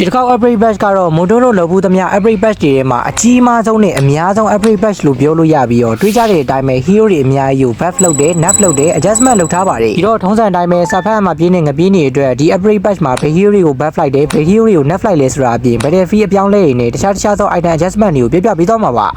ဒီတစ်ခေါက် upgrade batch ကတော့ motor လို့လုပ်ဘူးသမျှ upgrade batch တွေထဲမှာအကြီးမားဆုံးနဲ့အများဆုံး upgrade batch လို့ပြောလို့ရပြီးတော့တွေးကြတဲ့အတိုင်းပဲ hero တွေအများကြီးကို buff လုပ်တယ် nerf လုပ်တယ် adjustment လုပ်ထားပါတယ်ဒီတော့ထုံးစံအတိုင်းပဲစာဖတ်မှာပြင်းနေငပြင်းနေအတွက်ဒီ upgrade batch မှာဘယ် hero တွေကို buff လိုက်တယ်ဘယ် hero တွေကို nerf လိုက်လဲဆိုတာအပြင် battlefield အပြောင်းလဲတွေနဲ့တခြားတခြားသော item adjustment တွေကိုပြပြပေးသွားမှာပါ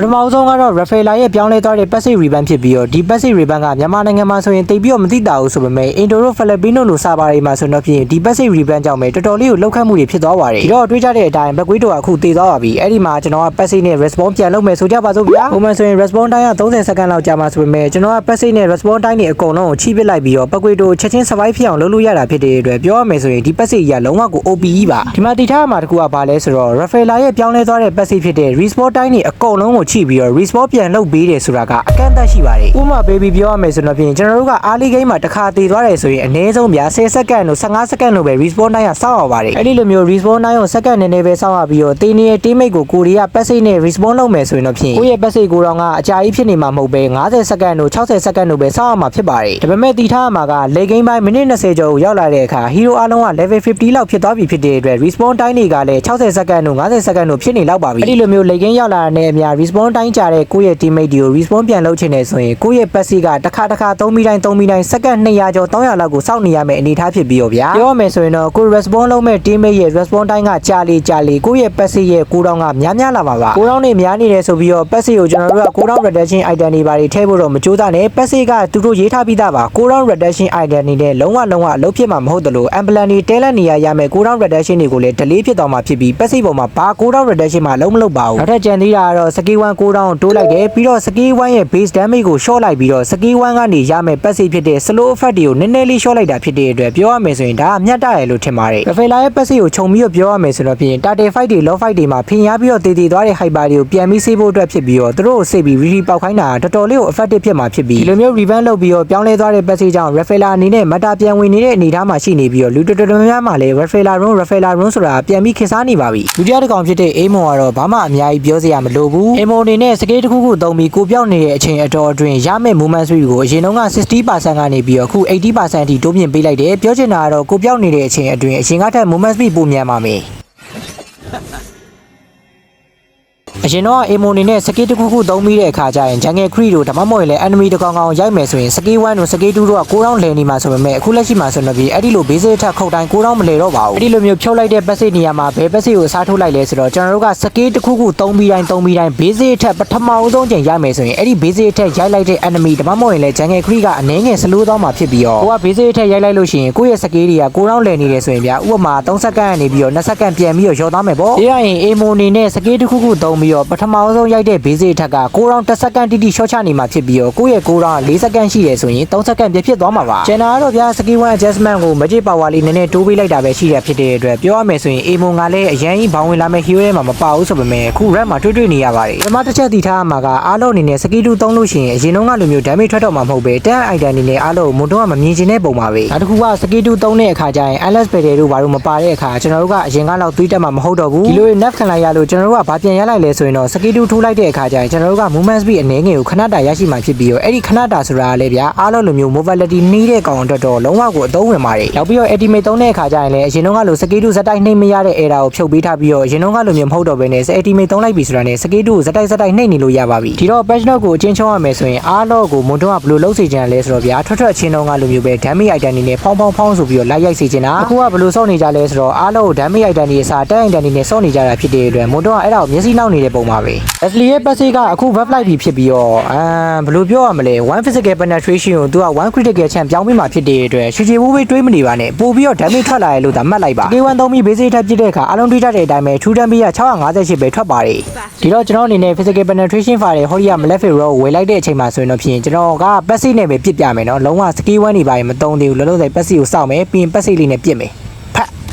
ပထမဆုံးကတော့ Rafaela ရဲ့ပြောင်းလဲသွားတဲ့ passive ribbon ဖြစ်ပြီးတော့ဒီ passive ribbon ကမြန်မာနိုင်ငံမှာဆိုရင်တိတ်ပြီးတော့မသိတာဘူးဆိုပေမဲ့ Indoro Filipino လို့စာပါတွေမှာဆိုတော့ဖြစ်ရင်ဒီ passive ribbon ကြောင့်ပဲတော်တော်လေးကိုလောက်ခတ်မှုတွေဖြစ်သွားပါတယ်ဒီတော့တွေးကြတဲ့အတိုင်းဘက်ကွေးတော်ကအခုတည်သွားပါပြီအဲ့ဒီမှာကျွန်တော်က passive နဲ့ response ပြန်လုပ်မယ်ဆိုကြပါစို့ဗျာပုံမှန်ဆိုရင် response time က30စက္ကန့်လောက်ကြာမှာဆိုပေမဲ့ကျွန်တော်က passive နဲ့ response time တွေအကုန်လုံးကိုချိပစ်လိုက်ပြီးတော့ဘက်ကွေးတော်ချက်ချင်း survive ဖြစ်အောင်လုပ်လို့ရတာဖြစ်တဲ့အတွက်ပြောရမယ်ဆိုရင်ဒီ passive ကြီးကလုံးဝကို OP ကြီးပါဒီမှာတည်ထားမှာတကူကဘာလဲဆိုတော့ Rafaela ရဲ့ပြောင်းလဲသွားတဲ့ passive ဖြစ်တဲ့ response time တွေအကုန်လုံးကိုချိပြီးတော့ response ပြန်လုပ်ပေးတယ်ဆိုတာကအကန့်အသတ်ရှိပါတယ်ဥပမာ baby ပြောရမယ်ဆိုတော့ဖြင့်ကျွန်တော်တို့က early game မှာတစ်ခါတည်သွားတယ်ဆိုရင်အနည်းဆုံးဗျာ10စက္ကန့်လို့15စက္ကန့်လို့ပဲ respawn time ကစောင့်ရပါတယ်အဲ့ဒီလိုမျိုး respawn time ကိုစက္ကန့်နည်းနည်းပဲစောင့်ရပြီးတော့တင်းနေတဲ့ teammate ကိုကိုရီးယား passive နဲ့ respawn လုပ်မယ်ဆိုရင်တော့ဖြင့်ကိုယ့်ရဲ့ passive ကိုတော့ကအကြာကြီးဖြစ်နေမှာမဟုတ်ပဲ90စက္ကန့်လို့60စက္ကန့်လို့ပဲစောင့်ရမှာဖြစ်ပါတယ်ဒါပေမဲ့တည်ထားရမှာက late game ပိုင်းမိနစ်20ကျော်ကိုရောက်လာတဲ့အခါ hero အားလုံးက level 50လောက်ဖြစ်သွားပြီဖြစ်တဲ့အတွက် respawn time တွေကလည်း60စက္ကန့်လို့90စက္ကန့်လို့ဖြစ်နေလောက်ပါပြီအဲ့ဒီလိုမျိုး late game ရောက်လာတဲ့အများ respawn time ကြာတဲ့ကိုယ့်ရဲ့ teammate တွေကို respawn ပြန်လုပ်ချင်တယ်ဆိုရင်ကိုယ့်ရဲ့ passive ကတစ်ခါတစ်ခါ3မိတိုင်း3မိတိုင်းစက္ကန့်200ကျော်300လောက်ကိုစောင့်နေရမယ့်အနေအထားဖြစ်ပြီးတော့ဗျာပြောရမယ်ဆိုရင်တော့ကိုယ် respawn လုပ်မဲ့ teammate ရဲ့ respawn time ကကြာလေကြာလေကိုယ့်ရဲ့ passive ရဲ့ကိုတောင်းကများများလာမှာပါကိုတောင်းနေများနေတယ်ဆိုပြီးတော့ passive ကိုကျွန်တော်တို့ကကိုတောင်း reduction item တွေပါတွေထည့်ဖို့တော့မကြိုးစားနဲ့ passive ကသူတို့ရေးထားပြီးသားပါကိုတောင်း reduction item တွေနဲ့လုံးဝလုံးဝအလုပ်ဖြစ်မှာမဟုတ်တယ်လို့ emblem တွေတဲလက်နေရရမယ်ကိုတောင်း reduction တွေကိုလည်း delay ဖြစ်သွားမှာဖြစ်ပြီး passive ပေါ်မှာဘာကိုတောင်း reduction မှာလုံးမလုပ်ပါဘူးနောက်ထပ်ကြံသေးတာကတော့ skill 1ကိုတောင်းတိုးလိုက်တယ်ပြီးတော့ skill 1ရဲ့ base damage ကို short လိုက်ပြီးတော့ skill 1ကနေရမယ် passive ဖြစ်တဲ့ slow effect တွေကိုနည်းနည်းလေး short လိုက်တာဖြစ်တဲ့အတွက်ပြောရမယ်ဆိုရင်ဒါကမျက်တရလို့ထင်ပါတယ် Rafaela ရဲ့ passive ကိုခြုံပြီးတော့ပြောရမယ်ဆိုတော့ဖြင့် target fight တွေ low fight တွေမှာဖင်ရပြီးတော့တည်တည်သွားတဲ့ hyper တွေကိုပြန်ပြီးဆေးဖို့အတွက်ဖြစ်ပြီးတော့သူတို့ကိုစိတ်ပြီး re ပေါက်ခိုင်းတာတော်တော်လေးကို effective ဖြစ်မှာဖြစ်ပြီးဒီလိုမျိုး revamp လုပ်ပြီးတော့ပြောင်းလဲသွားတဲ့ passive ကြောင့် Rafaela အနေနဲ့ meta ပြန်ဝင်နေတဲ့အနေအထားမှာရှိနေပြီးတော့လူတော်တော်များများမှာလည်း Rafaela run Rafaela run ဆိုတာပြန်ပြီးခေတ်စားနေပါပြီဒုတိယတစ်ကောင်ဖြစ်တဲ့ Aimon ကတော့ဘာမှအများကြီးပြောစရာမလိုဘူး Aimon အနေနဲ့စကေးတစ်ခုခုသုံးပြီးကိုပြောင်းနေတဲ့အချိန်အတော်အတွင်းရမယ့် movement speed ကိုအရင်တုန်းက60%ကနေပြီးတော့အခု80%အထိတိုးမြင့်ပေးလိုက်တယ်ပြောချင်တာကတော့ကိုပြောင်းနေတဲ့အချိန်အတွင်းအရင်ကထက် movement speed ပိုမြန်ပါမယ် အရင်တော့အေမိုနေနဲ့စကေးတစ်ခုခုသုံးပြီးတဲ့အခါကျရင် Jungle Creed တို့ဒါမှမဟုတ်ရင်လည်း enemy တစ်ကောင်ကောင်ရိုက်မယ်ဆိုရင်စကေး1တို့စကေး2တို့က6000လဲနေမှာဆိုပေမဲ့အခုလက်ရှိမှာဆိုတော့ပြီးအဲ့ဒီလို basic ထက်ခုတ်တိုင်း6000မလဲတော့ပါဘူးအဲ့ဒီလိုမျိုးဖြုတ်လိုက်တဲ့ passive နေရာမှာဘယ် passive ကိုအစားထိုးလိုက်လဲဆိုတော့ကျွန်တော်တို့ကစကေးတစ်ခုခုသုံးပြီးတိုင်းသုံးပြီးတိုင်း basic ထက်ပထမအဆုံးချိန်ရိုက်မယ်ဆိုရင်အဲ့ဒီ basic ထက်ရိုက်လိုက်တဲ့ enemy ဒါမှမဟုတ်ရင်လည်း Jungle Creed ကအနည်းငယ် slow သွားမှာဖြစ်ပြီးတော့ကိုက basic ထက်ရိုက်လိုက်လို့ရှိရင်ကိုယ့်ရဲ့စကေးတွေက6000လဲနေတယ်ဆိုရင်ဗျာဥပမာ3စက္ကန့်ကနေပြီးတော့2စက္ကန့်ပြန်ပြီးတော့ရောသွားမယ်ပေါ့ဒီရရင် Amo အနေနဲ့စကေးတစ်ခုခုသုံးပြီးတော့ပထမဆုံးရိုက်တဲ့ basic ထက်က6000တစ်စက္ကန့်တိတိ short ချနေမှာဖြစ်ပြီးတော့ကိုယ့်ရဲ့6000က4စက္ကန့်ရှိတယ်ဆိုရင်3စက္ကန့်ပြည့်ဖြစ်သွားမှာပါကျန်တာကတော့ဗျာစကေး1 adjustment ကို magic power လေးနည်းနည်းတိုးပေးလိုက်တာပဲရှိရဖြစ်တဲ့အတွက်ပြောရမယ်ဆိုရင် Amo ကလည်းအရင်ကြီးဘောင်းဝင်လာမဲ့ hero ထဲမှာမပါဘူးဆိုပေမဲ့အခု red မှာတွေ့တွေ့နေရပါတယ်ပထမတစ်ချက်တည်ထားမှာကအားလုံးအနေနဲ့စကေး2သုံးလို့ရှိရင်အရင်တုန်းကလိုမျိုး damage ထွက်တော့မှာမဟုတ်ပဲတန်း item အနေနဲ့အားလုံးမွန်တော့မမြင်ချင်တဲ့ပုံပါပဲနောက်တစ်ခုကစကေး2သုံးတဲ့အခါကျရင် Atlas Battle တို့ဘာလို့မပါတဲ့အခါကျွန်တော်တို့ကအရင်ကတော့သွေးတက်မှာမဟုတ်တော့ဘူးဒီလို nerf ခံလိုက်ရလို့ကျွန်တော်တို့ကဘာပြန်ရလိုက်လဲဆိုရင်တော့စကေး2ထိုးလိုက်တဲ့အခါကျရင်ကျွန်တော်တို့က movement speed အနေငယ်ကိုခဏတာရရှိမှဖြစ်ပြီးတော့အဲ့ဒီခဏတာဆိုတာကလည်းဗျာအားလုံးလိုမျိုး mobility နှီးတဲ့ကောင်အတွက်တော့လုံးဝကိုအသုံးဝင်ပါတယ်နောက်ပြီးတော့ ultimate သုံးတဲ့အခါကျရင်လည်းအရင်တုန်းကလိုစကေး2ဇက်တိုက်နှိမ့်မရတဲ့ error ကိုဖြုတ်ပေးထားပြီးတော့အရင်တုန်းကလိုမျိုးမဟုတ်တော့ဘဲနဲ့ ultimate သုံးလိုက်ပြီဆိုတာနဲ့စကေး2ကိုဇက်တိုက်ဇက်တိုက်နှိမ့်နေလို့ရပါပြီဒီတော့ patch note ကိုအချင်းချုံရမယ်ဆိုရင်အားလုံးကိုမွန်တော့ကဘယ်လိုလုပ်စေချင်လဲဆိုတော့ဗျာထွက်ထွက်ချင်းတုန်းကလိုမျိုးပဲ damage item တွေနဲ့ဖောင်းဖောင်းဖောင်းဆိုပြီးတော့လိုက်ရိုက်စေချင်တာအခုကဘယ်လိုစောင့်နေကြလဲဆိုတော့အားလုံးကို damage item တွေအစားတက် item တွေနဲ့စောင့်နေကြတာဖြစ်တဲ့အတွက်မွန်တော့ကအဲ့ဒါကိုမျက်စိနောက်နေတဲ့ပုံပါပဲ Leslie ရဲ့ passive ကအခု web light ပြီးဖြစ်ပြီးတော့အမ်ဘယ်လိုပြောရမလဲ one physical penetration ကိုသူက one critical chance ပြောင်းပြီးမှဖြစ်တဲ့အတွက်ရှူချေဘူးပဲတွေးမနေပါနဲ့ပို့ပြီးတော့ damage ထွက်လာရလို့ဒါမှတ်လိုက်ပါ K1 သုံးပြီး basic ထပ်ပြစ်တဲ့အခါအလုံးတွေးတတ်တဲ့အတိုင်းပဲ true damage က658ပဲထွက်ပါတယ်ဒီတော့ကျွန်တော်အနေနဲ့ physical penetration file ဟောဒီက malefic row ဝယ်လိုက်တဲ့အချိန်မှာဆိုရင်တော့ဖြင့်ကျွန်တော်က passive နဲ့ပဲပြစ်ပြမယ်နော်လုံးဝ skill 1နေပါရင်မသုံးသေးဘူးလောလောဆယ် passive ကိုစောင့်မယ်ပြီးရင် passive လေးနဲ့ပြစ်မယ်ဖတ်အ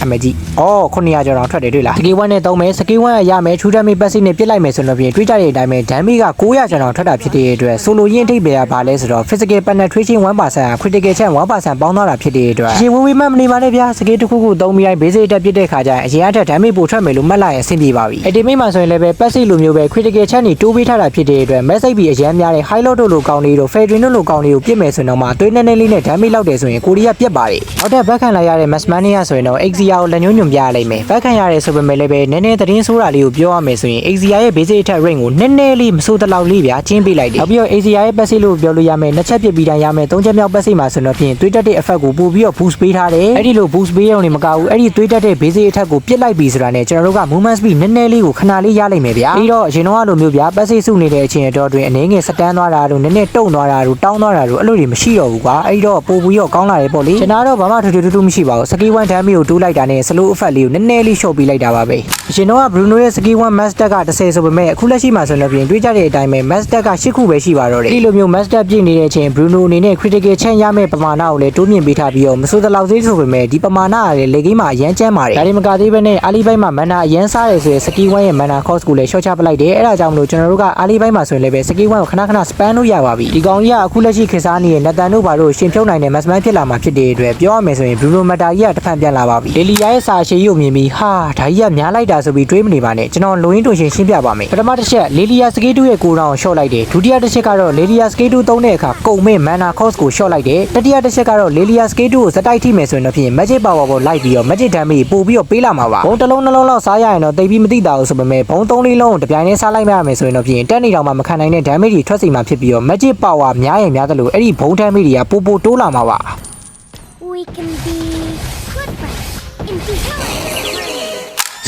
ခံမဲ့ကြည့်။အော်900ကျော်တောင်ထွက်တယ်တွေ့လား။ skill 1နဲ့သုံးမယ် skill 1ရမယ် true damage passive နဲ့ပြစ်လိုက်မယ်ဆိုတော့ပြင်တွေးကြတဲ့အတိုင်းပဲ damage က900ကျော်တောင်ထွက်တာဖြစ်တဲ့အတွက် solo ရင်းအထိပ်ပဲကဘာလဲဆိုတော့ physical penetration 1%က critical chance 1%ပေါင်းသွားတာဖြစ်တဲ့အတွက်ရှင်ဝေးဝေးမှမနေပါနဲ့ဗျာ skill တစ်ခုခုသုံးပြီးတိုင်း basic တက်ပြစ်တဲ့ခါကျရင်အရင်အထက် damage ပိုထွက်မယ်လို့မှတ်လိုက်ရင်အဆင်ပြေပါပြီ။ ultimate မှာဆိုရင်လည်းပဲ passive လိုမျိုးပဲ critical chance တွေတိုးပေးထားတာဖြစ်တဲ့အတွက် message ပြီးအရန်များတဲ့ high load တို့လိုကောင်းလေးတို့ fading တို့လိုကောင်းလေးကိုပြစ်မယ်ဆိုရင်တော့မှအသွေးနည်းနည်းလေးနဲ့ damage လောက်တယ်ဆိုရင်ကိုရီးယားပြက်ပါတယ်။နောက်ထပ်ဘက်ခံလိုက်ရတဲ့ Masmania ဆိုရင်တော့ Exia ကိုလက်ညှိုးညွှန်ပြရလိမ့်မယ်။ဘက်ခံရတဲ့ဆိုပေမဲ့လည်းပဲနည်းနည်းသတင်းဆိုးတာလေးကိုပြောရမယ်ဆိုရင် Exia ရဲ့ basic attack range ကိုနည်းနည်းလေးမဆိုးတလောက်လေးဗျာချင်းပေးလိုက်တယ်။နောက်ပြီးတော့ Exia ရဲ့ passive လို့ပြောလို့ရမယ်။နှစ်ချက်ပြစ်ပြီးတိုင်းရမယ်။သုံးချက်မြောက် passive မှာဆိုတော့ဖြင့်သွေးတက်တဲ့ effect ကိုပို့ပြီးတော့ boost ပေးထားတယ်။အဲ့ဒီလို boost ပေးရုံနဲ့မကဘူး။အဲ့ဒီသွေးတက်တဲ့ basic attack ကိုပြစ်လိုက်ပြီဆိုတာနဲ့ကျွန်တော်တို့က movement speed နည်းနည်းလေးကိုခဏလေးရလိမ့်မယ်ဗျာ။ပြီးတော့အရင်တော့လိုမျိုးဗျာ passive စုနေတဲ့အချိန်အတော်တွင်အနေငယ်စတန်းသွားတာတို့နည်းနည်းတုံသွားတာတို့တောင်းသွားတာတို့အဲ့လိုတွေမရှိတော့ဘူးကွာ။အဲ့တော့ပို့ပြီးတော့ကောင်းလာတယ်ပေါ့လေ။ကျွန်တော်တော့ဘာမှထူးထူးထူးထူးမရှိပါဘူး။ skill 1 damage ကိုတိုးလိုက်တာနဲ့ slow effect လေးကိုနည်းနည်းလေး short ပေးလိုက်တာပါပဲ။အရင်တော့က Bruno ရဲ့ skill 1 master က10ဆိုပေမဲ့အခုလက်ရှိမှာဆိုတော့ပြင်တွေးကြတဲ့အတိုင်းပဲ master က10ခုပဲရှိပါတော့တယ်။ဒီလိုမျိုး master ပြည့်နေတဲ့အချိန် Bruno အနေနဲ့ critical chance ရမယ့်ပမာဏကိုလည်းတိုးမြင့်ပေးထားပြီးတော့မဆိုးတလောက်သေးဆိုပေမဲ့ဒီပမာဏကလည်းလေကိန်းမှာအရန်ကျန်းပါတယ်။ဒါတွေမကသေးဘဲနဲ့အားလီဘိုင်းမှာ mana အရန်စားတယ်ဆိုရင် skill 1ရဲ့ mana cost ကိုလည်း short ချပလိုက်တယ်။အဲဒါကြောင့်မလို့ကျွန်တော်တို့ကအားလီဘိုင်းမှာဆိုရင်လည်းပဲ skill 1ကိုခဏခဏ spam လို့ရပါပြီ။ဒီကောင်ကြီးကအခုလက်ရှိခေတ်စားနေတဲ့ Nathan တို့ဘာလို့ရှင်ဖြုတ်နိုင်တဲ့ massman ဖြစ်လာမှာဖြစ်တဲ့အတွက်ပြောရမယ်ဆိုရင် Bruno Mata ကြီးကတစ်ဖန်ပြန်လာပါပြီ။ Delia ရဲ့စာရှည်ရုပ်မြင်ပြီးဟာဒါကြီးကများလိုက်တာဆိုပြီးတွေးမနေပါနဲ့ကျွန်တော်လိုရင်းတွင်ရှင်ရှင်းပြပါမယ်။ပထမတစ်ချက် Lilia Skate 2ရဲ့ကိုတောင် short လိုက်တယ်။ဒုတိယတစ်ချက်ကတော့ Lilia Skate 2သုံးတဲ့အခါကုန်မဲ့ mana cost ကို short လိုက်တယ်။တတိယတစ်ချက်ကတော့ Lilia Skate 2ကိုစတိုက်ထိမယ်ဆိုရင်တော့ဖြင့် magic power ကိုလိုက်ပြီးတော့ magic damage ပို့ပြီးတော့ပေးလာမှာပါ။ဘုံတစ်လုံးနှလုံးလောက်စားရရင်တော့တိတ်ပြီးမသိတာဘူးဆိုပေမဲ့ဘုံသုံးလေးလုံးကိုတစ်ပြိုင်တည်းစားလိုက်ရမယ်ဆိုရင်တော့ဖြင့်တက်နေတောင်မှမခံနိုင်တဲ့ damage တွေထွက်စီမှာဖြစ်ပြီးတော့ magic power များရင်များသလိုအဲ့ဒီဘုံ damage တွေကပိုပိုတိုးလာမှာပါ။ We can be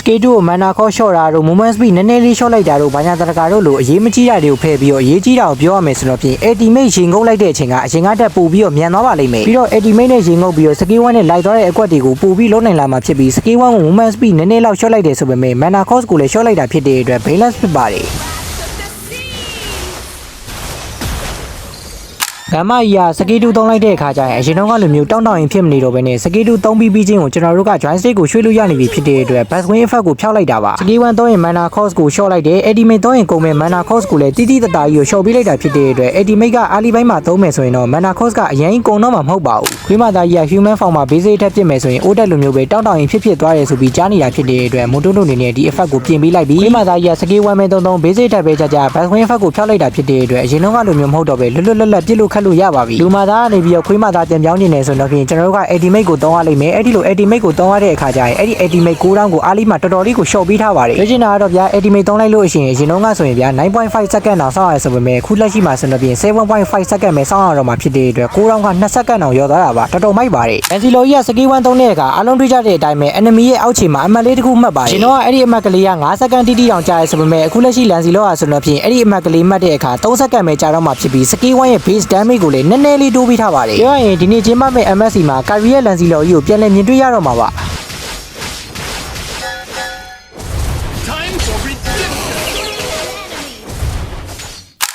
K2 ကိုမန်နာခေါ်လျှော့တာတို့ moment speed နည်းနည်းလေးလျှော့လိုက်တာတို့ဘာညာတရကာတို့လိုအရေးမကြီးတာတွေကိုဖယ်ပြီးတော့အရေးကြီးတာကိုပြောရမယ်ဆိုတော့ဖြင့် ultimate ရင်ငုပ်လိုက်တဲ့အချိန်ကအရင်ကတက်ပို့ပြီးတော့မြန်သွားပါလိမ့်မယ်ပြီးတော့ ultimate နဲ့ရင်ငုပ်ပြီးတော့ skill 1နဲ့လိုက်သွားတဲ့အကွက်တွေကိုပို့ပြီးလုံးနိုင်လာမှာဖြစ်ပြီး skill 1ကို moment speed နည်းနည်းလောက်လျှော့လိုက်တယ်ဆိုပေမဲ့ mana cost ကိုလည်းလျှော့လိုက်တာဖြစ်တဲ့အတွက် balance ဖြစ်ပါတယ် ဂမ်မကြီးကစကေးတူသုံးလိုက်တဲ့အခါကျရင်အရင်တော့ကလိုမျိုးတောင်းတောင်းရင်ဖြစ်မနေတော့ဘဲနဲ့စကေးတူသုံးပြီးပြီးချင်းကိုကျွန်တော်တို့က join stick ကိုရွှေ့လို့ရနေပြီဖြစ်တဲ့အတွက် bass wing effect ကိုဖျောက်လိုက်တာပါစကေး1သုံးရင် mana cost ကို short လိုက်တယ် ultimate သုံးရင်ကုန်မဲ့ mana cost ကိုလည်းတိတိတတာကြီးကို short ပေးလိုက်တာဖြစ်တဲ့အတွက် ultimate ကအားလီပိုင်းမှာသုံးမယ်ဆိုရင်တော့ mana cost ကအရင်ကုန်တော့မှာမဟုတ်ပါဘူးခွေးမသားကြီးက human form မှာ basic ထက်ပြစ်မယ်ဆိုရင် old လိုမျိုးပဲတောင်းတောင်းရင်ဖြစ်ဖြစ်သွားတယ်ဆိုပြီးကြားနေတာဖြစ်တဲ့အတွက်မွန်တုံတုံနေနဲ့ဒီ effect ကိုပြင်ပေးလိုက်ပြီးခွေးမသားကြီးကစကေး1မဲသုံးသုံး basic ထက်ပဲကြကြ bass wing effect ကိုဖျောက်လိုက်တာဖြစ်တဲ့အတွက်အရင်တော့ကလိုမျိုးမဟုတ်တော့ပဲလွတ်လွတ်လပ်လပ်ပြစ်လို့ခတ်လို့ရပါပြီလူမသားကနေပြီးတော့ခွေးမသားပြန်ပြောင်းနေတယ်ဆိုတော့ဖြင့်ကျွန်တော်တို့က ultimate ကိုသုံးရလိမ့်မယ်အဲ့ဒီလို ultimate ကိုသုံးရတဲ့အခါကျရင်အဲ့ဒီ ultimate ကိုတောင်းကိုအားလီမှာတော်တော်လေးကို short ပေးထားပါတယ်ပြောချင်တာကတော့ဗျာ ultimate သုံးလိုက်လို့ရှိရင်ရင်တော့ကဆိုရင်ဗျာ9.5 second တောင်စောင့်ရဆိုပေမဲ့ခုလက်ရှိမှာဆိုတော့ဖြင့်7.5 second ပဲစောင့်ရတော့မှာဖြစ်တဲ့အတွက်ကိုတောင်းက2 second တောင်ရောသွားတာပါတော်တော်မိုက်ပါတယ်အန်စီလိုကြီးကစကီး1သုံးတဲ့အခါအားလုံးတွေ့ကြတဲ့အတိုင်းပဲ enemy ရဲ့အောက်ခြေမှာအမှတ်လေးတစ်ခုမှတ်ပါတယ်ရင်တော့အဲ့ဒီအမှတ်ကလေးက9 second တိတိတောင်ကြာရဆိုပေမဲ့အခုလက်ရှိလန်စီလောကဆိုတော့ဖြင့်အဲ့ဒီအမှတ်ကလေးမှတ်တဲ့အခါ3 second ပဲကြာတော့မှာဖြစ်ပြီးစကီး1ရဲ့ base damage ကိုလည်းနည်းနည်းလေးတိုးပေးထားပါတယ်ပြောရရင်ဒီနေ့ချင်းမှတ်မဲ့ MSC မှာ career လန်စီလောကြီးကိုပြန်လည်မြင်တွေ့ရတော့မှာပါ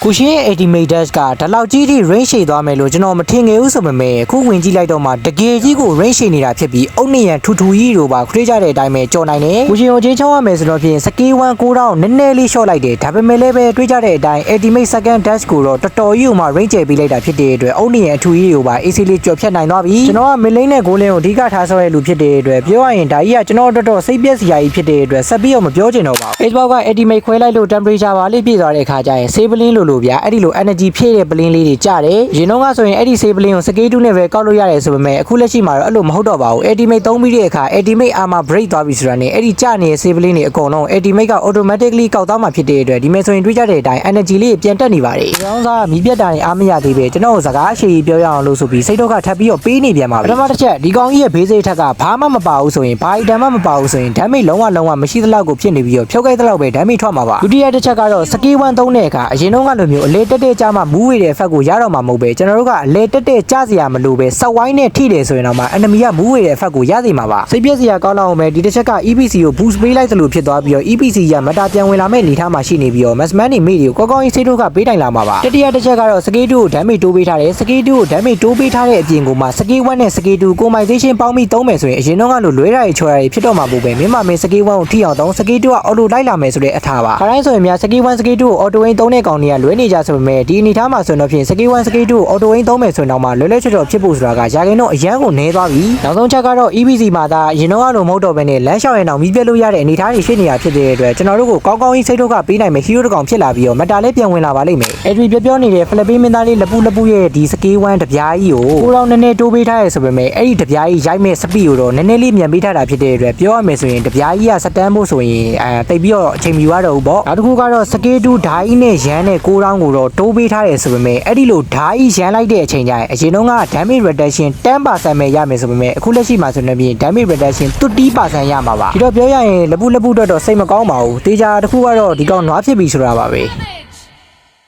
ကိုရှင်ရဲ့ ultimate dash ကဒီလောက်ကြီးထိ range ရှိသွားမယ်လို့ကျွန်တော်မထင်ခဲ့ဘူးဆိုပေမဲ့အခုဝင်ကြည့်လိုက်တော့မှတကယ်ကြီးကို range ရှိနေတာဖြစ်ပြီးအုတ်နေရန်ထူထူကြီးတို့ပါခရေးကြတဲ့အတိုင်းပဲကြော်နိုင်တယ်ကိုရှင်ကိုချင်းချောင်းရမယ်ဆိုတော့ဖြင့် skill 1 9တောင်းနည်းနည်းလေး short လိုက်တယ်ဒါပေမဲ့လည်းပဲတွေးကြတဲ့အတိုင်း ultimate second dash ကိုတော့တော်တော်ကြီးကိုမှ range ကျယ်ပေးလိုက်တာဖြစ်တဲ့အတွက်အုတ်နေရန်အထူကြီးတို့ပါ AC လေးကြော်ဖြတ်နိုင်သွားပြီကျွန်တော်ကမလိန်နဲ့ဂိုးလင်းကိုအဓိကထားဆော့ရတဲ့လူဖြစ်တဲ့အတွက်ပြောရရင်ဒါကြီးကကျွန်တော်တော်တော်စိတ်ပျက်စရာကြီးဖြစ်တဲ့အတွက်ဆက်ပြီးတော့မပြောချင်တော့ပါဘူး Facebook က ultimate ခွဲလိုက်လို့ temperature ပါလေးပြည့်သွားတဲ့အခါကျရင် save link လို့လို့ဗျာအဲ့ဒီလို energy ဖြည့်တဲ့ plane လေးတွေကြတယ်ရင်တော့ကဆိုရင်အဲ့ဒီ save plane ကို scale 2နဲ့ပဲကောက်လို့ရတယ်ဆိုပေမဲ့အခုလက်ရှိမှာတော့အဲ့လိုမဟုတ်တော့ပါဘူး ultimate သုံးပြီးတဲ့အခါ ultimate armor break သွားပြီဆိုတာနဲ့အဲ့ဒီကြနေတဲ့ save plane တွေအကုန်လုံး ultimate က automatically ကောက်သွားမှာဖြစ်တဲ့အတွက်ဒီမဲ့ဆိုရင်တွေးကြတဲ့အတိုင်း energy လေးပြန်တက်နေပါတယ်ဒီကောင်စားမီးပြတ်တာနေအားမရသေးပဲကျွန်တော်စကားအရှိကြီးပြောရအောင်လို့ဆိုပြီးစိတ်တော့ကထပ်ပြီးတော့ပေးနေပြန်ပါပြီပထမတစ်ချက်ဒီကောင်ကြီးရဲ့ base ထက်ကဘာမှမပါဘူးဆိုရင်ဘာ item မှမပါဘူးဆိုရင် damage လုံးဝလုံးဝမရှိသလောက်ကိုဖြစ်နေပြီးတော့ဖြုတ်ခဲ့သလောက်ပဲ damage ထွက်မှာပါဒုတိယတစ်ချက်ကတော့ skill 1သုံးတဲ့အခါအရင်တော့ကလိုလိုမျိုးအလေတက်တက်ကြမှာမူးဝေတဲ့ effect ကိုရတော့မှာမဟုတ်ပဲကျွန်တော်တို့ကအလေတက်တက်ကြစရာမလိုပဲစက်ဝိုင်းနဲ့ထိတယ်ဆိုရင်တော့မှ enemy ကမူးဝေတဲ့ effect ကိုရစေမှာပါစိတ်ပြက်စရာကောင်းတော့မယ်ဒီတစ်ချက်က EPC ကို boost ပေးလိုက်သလိုဖြစ်သွားပြီးတော့ EPC ရမတာပြန်ဝင်လာမဲ့အနေထားမှာရှိနေပြီးတော့ Massman နေမိတွေကိုကောင်းကောင်းကြီးစိတ်တို့ကပေးတိုင်လာမှာပါတတိယတစ်ချက်ကတော့ Skate 2ကို damage တိုးပေးထားတယ် Skate 2ကို damage တိုးပေးထားတဲ့အပြင်ကိုမှ Skate 1နဲ့ Skate 2 customization ပေါင်းပြီးသုံးမယ်ဆိုရင်အရင်တော့ကလိုလွဲတာတွေချော်တာတွေဖြစ်တော့မှာပို့ပဲမြင်းမမင်း Skate 1ကိုထိအောင်သုံး Skate 2က auto လိုက်လာမယ်ဆိုတဲ့အထားပါခရိုင်းဆိုရင်များ Skate 1 Skate 2ကို auto win သုံးတဲ့ကောင်တွေကလွဲနေကြဆိုပေမဲ့ဒီအနေထားမှာဆိုတော့ဖြင့် Skate 1 Skate 2ကို auto win သုံးမယ်ဆိုရင်တော့မှလွဲလွဲချော်ချော်ဖြစ်ဖို့ဆိုတာကရာခိုင်နှုန်းအရန်ကိုနည်းသွားပြီနောက်ဆုံးချက်ကတော့ EBC မှာဒါအရင်တော့ကလိုမဟုတ်တော့ဘဲနဲ့လမ်းလျှောက်ရင်တော့မီးပြက်လို့ရတဲ့အနေအထားတွေရှိနေတာဖြစ်တဲ့အတွက်ကျွန်တော်တို့ကိုကောင်းကောင်းကြီးစိတ်ထုတ်ကပေးနိုင်မယ့် hero တစ်ကောင်ဖြစ်လာပြီးတော့မတာလည်းပြန်ဝင်လာပါလိမ့်မယ်။အဲဒီပြောပြောနေတဲ့ Philippine မင်းသားလေးလပူလပူရဲ့ဒီစကေးဝမ်းတပြားကြီးကိုကိုတော့နည်းနည်းတိုးပေးထားရဆိုပေမဲ့အဲ့ဒီတပြားကြီးရိုက်မဲ့ speed ကိုတော့နည်းနည်းလေးမြန်ပေးထားတာဖြစ်တဲ့အတွက်ပြောရမယ်ဆိုရင်တပြားကြီးကစတန်းဖို့ဆိုရင်အဲတိတ်ပြီးတော့အချိန်မီရတော့ဘူးပေါ့။နောက်တစ်ခုကတော့စကေးတူဓာကြီးနဲ့ရန်နဲ့ကိုတောင်းကိုတော့တိုးပေးထားတယ်ဆိုပေမဲ့အဲ့ဒီလိုဓာကြီးရန်လိုက်တဲ့အချိန်ကျရင်အရင်တော့က damage reduction 10%ပဲရမယ်ဆိုပေမဲ့အခုလက်ရှိမှာဆိုနေပြီး damage reduction 30%ရမှာပါ။ဒီတော့ပြောရရင်လပူလပူတော့တော့စိတ်မကောင်းပါဘူး။တေချာတစ်ခုကတော့ဒီကောင်နွားဖြစ်ပြီဆိုတာပါပဲ။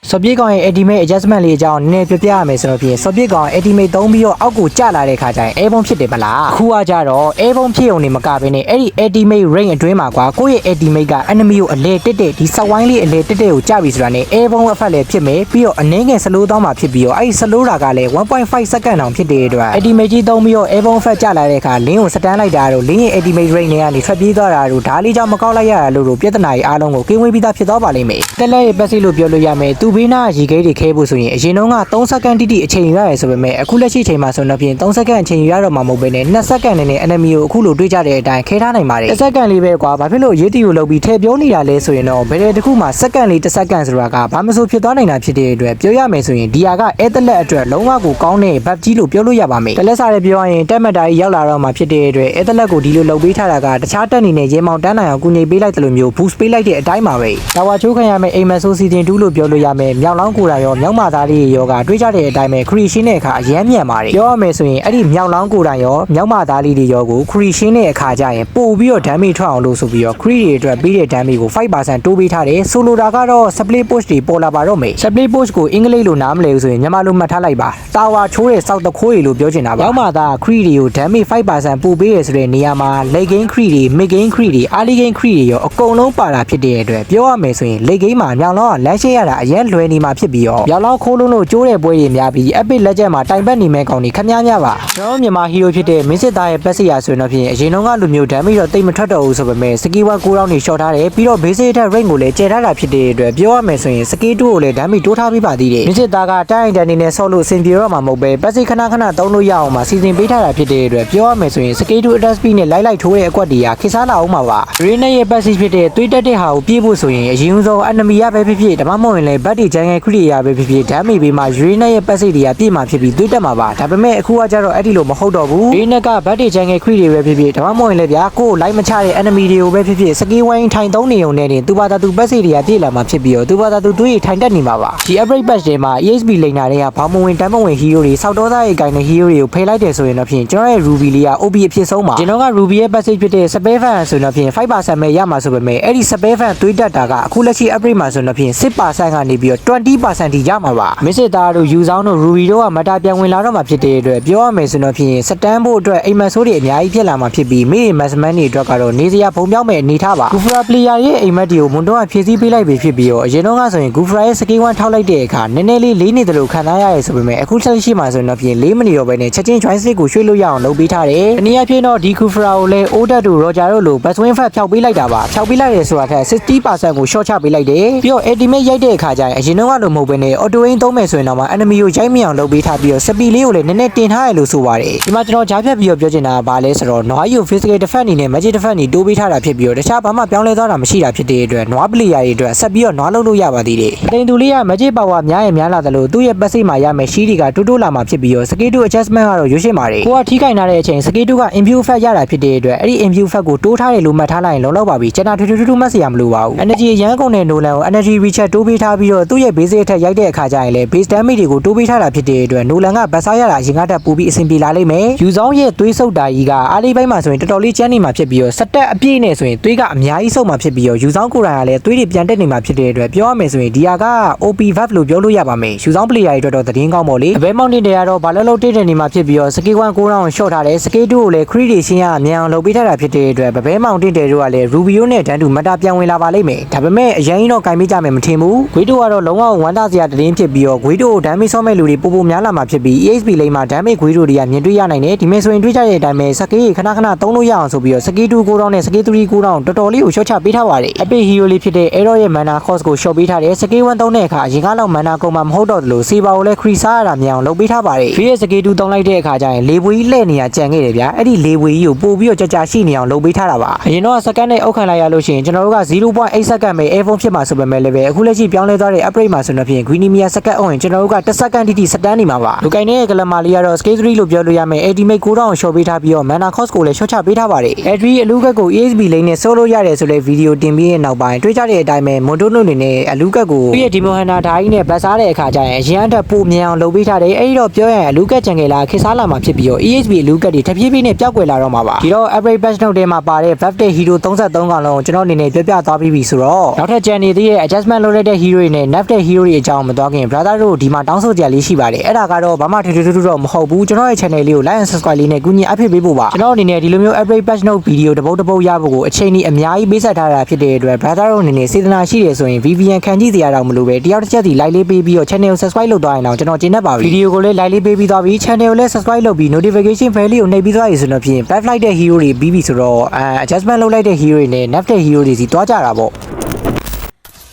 စော်ပြေကောင်ရဲ့ ultimate adjustment လေးအကြောင်းနည်းနည်းပြပြရမယ်ဆိုတော့ဖြင့်စော်ပြေကောင် ultimate သုံးပြီးတော့အောက်ကိုကျလာတဲ့ခါကျရင် air bomb ဖြစ်တယ်မလားအခုကကြတော့ air bomb ဖြစ်ုံနေမကဘဲနဲ့အဲ့ဒီ ultimate range အတွင်းမှာကွာကိုယ့်ရဲ့ ultimate က enemy ကိုအလဲတက်တက်ဒီစက်ဝိုင်းလေးအလဲတက်တက်ကိုကျပြီဆိုတာနဲ့ air bomb effect လည်းဖြစ်မယ်ပြီးတော့အနည်းငယ် slow တောင်းမှာဖြစ်ပြီးတော့အဲ့ဒီ slow တာကလည်း1.5 second တောင်ဖြစ်တဲ့အတွက် ultimate ကြီးသုံးပြီးတော့ air bomb effect ကျလာတဲ့အခါလင်းကိုစတန်းလိုက်တာတို့လင်းရဲ့ ultimate range တွေကနေထွက်ပြေးသွားတာတို့ဓာတ်လေးကြောင့်မကောက်လိုက်ရတာလို့တို့ပြဿနာကြီးအားလုံးကိုကင်းဝေးပြီးသားဖြစ်သွားပါလိမ့်မယ်တက်လက်ရဲ့ပတ်စီလို့ပြောလို့ရမယ်သူဘေးနာရေခဲတွေခဲဖို့ဆိုရင်အရင်တုန်းက3စက္ကန့်တိတိအချိန်ယူရတယ်ဆိုပေမဲ့အခုလက်ရှိအချိန်မှာဆိုတော့ဖြင့်3စက္ကန့်အချိန်ယူရတော့မှာမဟုတ်ဘဲနဲ့2စက္ကန့်နဲ့ enemy ကိုအခုလိုတွေးကြတဲ့အတိုင်းခဲထားနိုင်ပါတယ်1စက္ကန့်လေးပဲကွာဘာဖြစ်လို့ရေးတီကိုလုပ်ပြီးထည့်ပြောနေတာလဲဆိုရင်တော့ဘယ်တဲ့တစ်ခုမှစက္ကန့်လေး1စက္ကန့်ဆိုတာကဘာမှမဆိုဖြစ်သွားနိုင်တာဖြစ်တဲ့အတွက်ပြောရမယ်ဆိုရင်ဒီဟာကအဲတလက်အတွက်လုံးဝကိုကောင်းတဲ့ဘတ်ကြီးလို့ပြောလို့ရပါမယ်တလက်စားရပြောရရင်တက်မက်တာကြီးရောက်လာတော့မှဖြစ်တဲ့အတွက်အဲတလက်ကိုဒီလိုလုပ်ပေးထားတာကတခြားတက်နေတဲ့ရေမောင်တန်းနိုင်အောင်ကူညီပေးလိုက်တယ်လို့မျိုး boost ပေးလိုက်တဲ့အတိုင်းပါပဲတာဝါချိုးခံရမယ့်အိမ်မက်ဆိုစီတင်2လို့ပြောလို့ရမယ်မြောက်လောင်းကိုယ်တာရောမြောက်မာသားလေးရောကတွေးကြတဲ့အတိုင်းပဲခရီရှင်းတဲ့အခါအရန်မြန်ပါတယ်ပြောရမယ်ဆိုရင်အဲ့ဒီမြောက်လောင်းကိုယ်တိုင်ရောမြောက်မာသားလေးတွေရောကိုခရီရှင်းတဲ့အခါကျရင်ပို့ပြီးတော့ damage ထွက်အောင်လို့ဆိုပြီးတော့ခရီတွေအတွက်ပေးတဲ့ damage ကို5%တိုးပေးထားတယ်ဆိုလိုတာကတော့ split push တွေပေါ်လာပါတော့မယ် split push ကိုအင်္ဂလိပ်လိုနားမလည်ဘူးဆိုရင်မြန်မာလိုမှတ်ထားလိုက်ပါတာဝါချိုးတဲ့စောက်တခိုးတွေလို့ပြောချင်တာပါမြောက်မာသားခရီတွေကို damage 5%ပို့ပေးရဆိုတဲ့နေရာမှာ late game ခရီတွေ mid game ခရီတွေ early game ခရီတွေရောအကုန်လုံးပါတာဖြစ်တဲ့အတွက်ပြောရမယ်ဆိုရင် late game မှာမြောက်လောင်းကလမ်းရှင်းရတာအရင်လွယ်နေမှာဖြစ်ပြီးတော့မြောက်လောင်းခိုးလုံးလို့ကျိုးတဲ့ပွဲတွေများပြီး epic legend မှာတိုင်ပတ်နေမဲ့ကောင်တွေခမများများပါကျွန်တော်မြန်မာဟီးရိုးဖြစ်တဲ့မင်းစစ်သားရဲ့ပတ်စရာဆိုရင်တော့ဖြင့်အရင်တုန်းကလူမျိုး damage တော့တိတ်မထွက်တော့ဘူးဆိုပေမဲ့ skill 1 cooldown တွေ short ထားတယ်ပြီးတော့ basic attack range ကိုလည်းကျဲထားတာဖြစ်တဲ့အတွက်ပြောရမယ်ဆိုရင် skill 2ကိုလည်း damage တိုးထားပေးပါသေးတယ်မင်းစစ်သားကတိုင်းတန်နေနဲ့ဆော့လို့အဆင်ပြေတော့မှာမဟုတ်ပဲပတ်စခဏခဏသုံးလို့ရအောင်မှာစီစဉ်ပေးထားတာဖြစ်တဲ့အတွက်ပြောရမယ်ဆိုရင် skill 2 attack speed နဲ့လိုက်လိုက်ထိုးတဲ့အကွက်တွေကခေစားလာအောင်မှာပါ Rene ရဲ့ passive ဖြစ်တဲ့သွေးတက်တဲ့ဟာကိုပြေးဖို့ဆိုရင်အရင်ဆုံး enemy ရပဲဖြစ်ဖြစ်ဒါမှမဟုတ်ရင်လည်း bat တွေဂျန်ငယ်ခရီရပဲဖြစ်ဖြစ် damage ပေးမှာ Rene ရဲ့ passive တွေကပြည့်မှာဖြစ်ပြီးသွေးတက်မှာပါဒါပေမဲ့အခုကကျတော့အဲ့ဒီလိုမဟုတ်တော့ဘူး Rene က bat တွေဂျန်ငယ်ခရီတွေပဲဖြစ်ဖြစ်ဒါမှမဟုတ်ရင်လည်းဗျာကိုယ်လိုက်မချတဲ့ enemy တွေကိုပဲဖြစ်ဖြစ် skill ဝိုင်းထိုင်သုံးနေုံနဲ့တင်သူဘာသာသူ passive တွေကပြည့်လာမှာဖြစ်ပြီးတော့သူဘာသာသူသွေးထိုင်တက်နေမှာပါဒီ upgrade patch တွေမှာ EXP လိန်နာတွေကဘောင်းမဝင်တမ်းမဝင် hero တွေစောက်တော်သားရဲ့ဂိုင်းတဲ့ hero တွေကိုဖိလိုက်တယ်ဆိုရင်တော့ဖြင့်ကျွန်တော်ရဲ့ Ruby လေးက OP အဖြစ်ဆုံးပါကျွန်တော်က Ruby ရဲ့ passive ဖြစ်တဲ့ spell fan ဆိုတော့ဖြင့်5%ပဲရမှာဆိုပေမဲ့အဲ့ဒီ spell fan သွေးတက်တာကအခုလက်ရှိ upgrade မှာဆိုတော့ဖြင့်10%ကနေပြီးတော့20%ထိရမှာပါမစ်စစ်သားတို့ယူဆောင်တို့ Ruby တို့ကမတာပြန်ဝင်လာတော့မှာဖြစ်တဲ့အတွက်ပြောရမယ်ဆိုတော့ဖြင့်စတန်ဖို့အတွက်အိမ်မက်ဆိုးတွေအများကြီးဖြစ်လာမှာဖြစ်ပြီးမိမက်စမန်တွေအတွက်ကတော့နေစရာဖုံပြောင်းမဲ့အနေထားပါ Gufra player ရဲ့အိမ်မက်တွေကိုမွန်တော့ဖြည့်ဆည်းပေးလိုက်ပြီဖြစ်ပြီးတော့အရင်တော့ကဆိုရင် Gufra ရဲ့ skill 1ထောက်လိုက်တဲ့အခါနည်းနည်းလေးလေးနေတယ်လို့ခံစားရရဲဆိုပေမဲ့အခုဆက်ရှိမှာဆိုရင်တော့ဖြင့်၄မိနစ်ရောပဲနဲ့ချက်ချင်း join stick ကိုရွှေ့လို့ရအောင်လုပ်ပေးထားတယ်။တနည်းအားဖြင့်တော့ဒီ Gufra ကိုလည်း Oda တို့ Roger တို့လို Best Win Fat ဖျောက်ပေးလိုက်တာပါ။ဖျောက်ပေးလိုက်ရဲဆိုတာထက်60%ကို short ချပေးလိုက်တယ်။ပြီးတော့ ultimate ရိုက်တဲ့အခါကျရင်အရင်တော့ကလိုမဟုတ်ဘဲနဲ့ auto aim သုံးမယ်ဆိုရင်တော့မှ enemy ကိုရိုက်မိအောင်လုပ်ပေးထားပြီးတော့ speed လေးကိုလည်းနည်းနည်းတင်ထားရလို့ဆိုပါတယ်။ဒီမှာကျွန်တော်ကြားဖြတ်ပြီးတော့ပြောချင်တာကဘာလဲဆိုတော့ Noir ယူ physical defense အနေနဲ့ magic defense နေတိုးပေးထားတာဖြစ်ပြီးတော့တခြားဘာမှပြောင်းလဲသွားတာမရှိတာဖြစ်တဲ့အတွက် Noir player တွေအတွက်ဆက်ပြီးတော့ Noir လုပ်လို့ရပါသေးတယ်။အတိန်သူလေးက magic power များရင်များလာတယ်လို့သူ့ရဲ့ passive မှာရမယ်ရှိတွေကတိုးတိုးလာမှာဖြစ်ပြီးတော့ skill 2 adjustment ကတော့ရွှေ့ရှင်းပါတယ်။ကိုကထိခိုင်ထားတဲ့အချိန် skill 2က impute effect ရတာဖြစ်တဲ့အတွက်အဲ့ဒီ impute effect ကိုတိုးထားတယ်လို့မှတ်ထားလိုက်ရင်လုံလောက်ပါပြီ။ကျွန်တော်ထူးထူးထူးမှတ်စရာမလိုပါဘူး။ energy ရန်ကုန်တဲ့ Nolan ကို energy recharge တိုးပေးထားပြီးတော့တော့သူ့ရဲ့ base အထက်ရိုက်တဲ့အခါကျရင်လည်း base damage တွေကိုတိုးပေးထားတာဖြစ်တဲ့အတွက်နိုလန်ကဘတ်စားရတာအရင်ကတည်းကပူပြီးအဆင်ပြေလာလိမ့်မယ်ယူဆောင်ရဲ့သွေးဆုပ်တာကြီးကအားလေးပိုင်းမှာဆိုရင်တော်တော်လေးကျန်းနေမှာဖြစ်ပြီးတော့စက်တက်အပြည့်နဲ့ဆိုရင်သွေးကအများကြီးဆုပ်မှာဖြစ်ပြီးတော့ယူဆောင်ကိုယ်တိုင်ကလည်းသွေးတွေပြန်တက်နေမှာဖြစ်တဲ့အတွက်ပြောရမယ်ဆိုရင်ဒီဟာက OP valve လို့ပြောလို့ရပါမယ်ယူဆောင် player တွေအတွက်တော့သတင်းကောင်းပေါ့လေအဘဲမောင်တင်တွေကတော့ဘာလို့လို့တိတ်တယ်နေမှာဖြစ်ပြီးတော့စကေး1 9 round short ထားတယ်စကေး2ကိုလည်း crit တွေရှင်းရမြန်အောင်လုပ်ပေးထားတာဖြစ်တဲ့အတွက်ဗဘဲမောင်တင်တွေတို့ကလည်း Rubio နဲ့တန်းတူမတာပြန်ဝင်လာပါလိမ့်မယ်ဒါပေမဲ့အရင်တော့ကင်မိကြမယ်မထင်ဘူးဂွေးတို့ကတော့လုံးဝဝမ်းသာစရာသတင်းဖြစ်ပြီးတော့ဂွေးတို့ကို damage ဆော့မဲ့လူတွေပိုပိုများလာမှာဖြစ်ပြီး EXP လိမ့်မှာ damage ဂွေးတို့တွေကမြင်တွေ့ရနိုင်တယ်ဒီမဲ့ဆိုရင်တွေ့ကြတဲ့အတိုင်းပဲစကေးခဏခဏသုံးလို့ရအောင်ဆိုပြီးတော့စကေး2 9 round နဲ့စကေး3 9 round တော်တော်လေးကို short ချပေးထားပါတယ် epic hero လေးဖြစ်တဲ့ Arrow ရဲ့ mana cost ကို short ပေးထားတယ်စကေး1သုံးတဲ့အခါအရင်ကလောက် mana ကုန်မှာမဟုတ်တော့သလို saber ကိုလည်း crease ရတာမြန်အောင်လုပ်ပေးထားပါတယ် free ရဲ့စကေး2သုံးလိုက်တဲ့အခါကျရင်လေပွေကြီးလှည့်နေရကြံခဲ့တယ်ဗျာအဲ့ဒီလေပွေကြီးကိုပို့ပြီးတော့ကြာကြာရှိနေအောင်လုပ်ပေးထားတာပါအရင်တော့စကန်နဲ့အုတ်ခံလိုက်ရလို့ရှိရင်ကျွန်တော်တို့က0.8စက္ကန့်ပဲ iPhone ဖြစ်မှာဆိုပေမဲ့လည်းပဲအခုလက်ရှိပြောင်းလဲသွားတဲ့ upgrade မှာဆိုတော့ဖြင့် Greenemia စက္ကန့်အုံးရင်ကျွန်တော်တို့က1စက္ကန့်တိတိစတန်းနေမှာပါလူကိုင်းတဲ့ကလမာလေးကတော့ scale 3လို့ပြောလို့ရမယ် ultimate 9000 short ပေးထားပြီးတော့ mana cost ကိုလည်း short ချပေးထားပါတယ် Adri အလူကတ်ကို ESB လိမ့်နဲ့ solo ရတယ်ဆိုလဲဗီဒီယိုတင်ပြီးရဲ့နောက်ပိုင်းတွေ့ကြတဲ့အတိုင်းပဲ Mondo နုနေနဲ့အလူကတ်ကိုသူ့ရဲ့ Demo Hunter ဓာတ်ကြီးနဲ့ဗတ်စားတဲ့အခါကျရင်အရင်အထက်ပိုမြန်အောင်လုပ်ပေးထားတယ်အဲ့ဒီတော့ပြောရရင်အလူကတ်ချန်ကယ်လာခေစားလာမှာဖြစ်ပြီးတော့ ESB အလူကတ်တွေတဖြည်းဖြည်းနဲ့ပျောက်ကွယ်လာတော့မှာပါဒီတော့ upgrade patch note ထဲမှာပါတဲ့ Vapte Hero 33ကောင်လုံးကိုကျွန်တော်အနေနဲ့ပြပြသွားပြီးပြီဆိုတော့နောက်ထပ်ကျန်နေသေးတဲ့ adjustment လုပ်လိုက်တဲ့ hero တွေနဲ့ nerf တဲ့ hero တွေအကြောင်းမသွားခင် brother တို့ဒီမှာတောင်းဆိုကြလေးရှိပါတယ်အဲ့ဒါကတော့ဘာမှထူးထူးထူးတော့မဟုတ်ဘူးကျွန်တော်ရဲ့ channel လေးကို like and subscribe လေးနဲ့ကူညီအပ်ဖြစ်ပေးဖို့ပါကျွန်တော်အနေနဲ့ဒီလိုမျိုး upgrade patch note video တစ်ပုတ်တစ်ပုတ်ရဖို့ကိုအချိန်ကြီးအများကြီးပေးဆက်ထားတာဖြစ်တဲ့အတွက် brother တို့အနေနဲ့စေတနာရှိတယ်ဆိုရင် VPN ခံကြည့်စရာတော့မလိုပဲတယောက်တစ်ချက်စီ like လေးပေးပြီးတော့ channel ကို subscribe လုပ်သွားရင်တော့ကျွန်တော်ကျင်းတတ်ပါပြီ video ကိုလည်း like လေးပေးပြီးသွားပြီး channel ကိုလည်း subscribe လုပ်ပြီး notification bell လေးကိုနှိပ်ပြီးသွားပြီဆိုတော့ဖြင့် back flight တဲ့ hero တွေပြီးပြီဆိုတော့အဲ adjustment လုပ်လိုက်တဲ့ hero တွေနဲ့ nerf တဲ့ hero တွေစီတွားကြတာပေါ့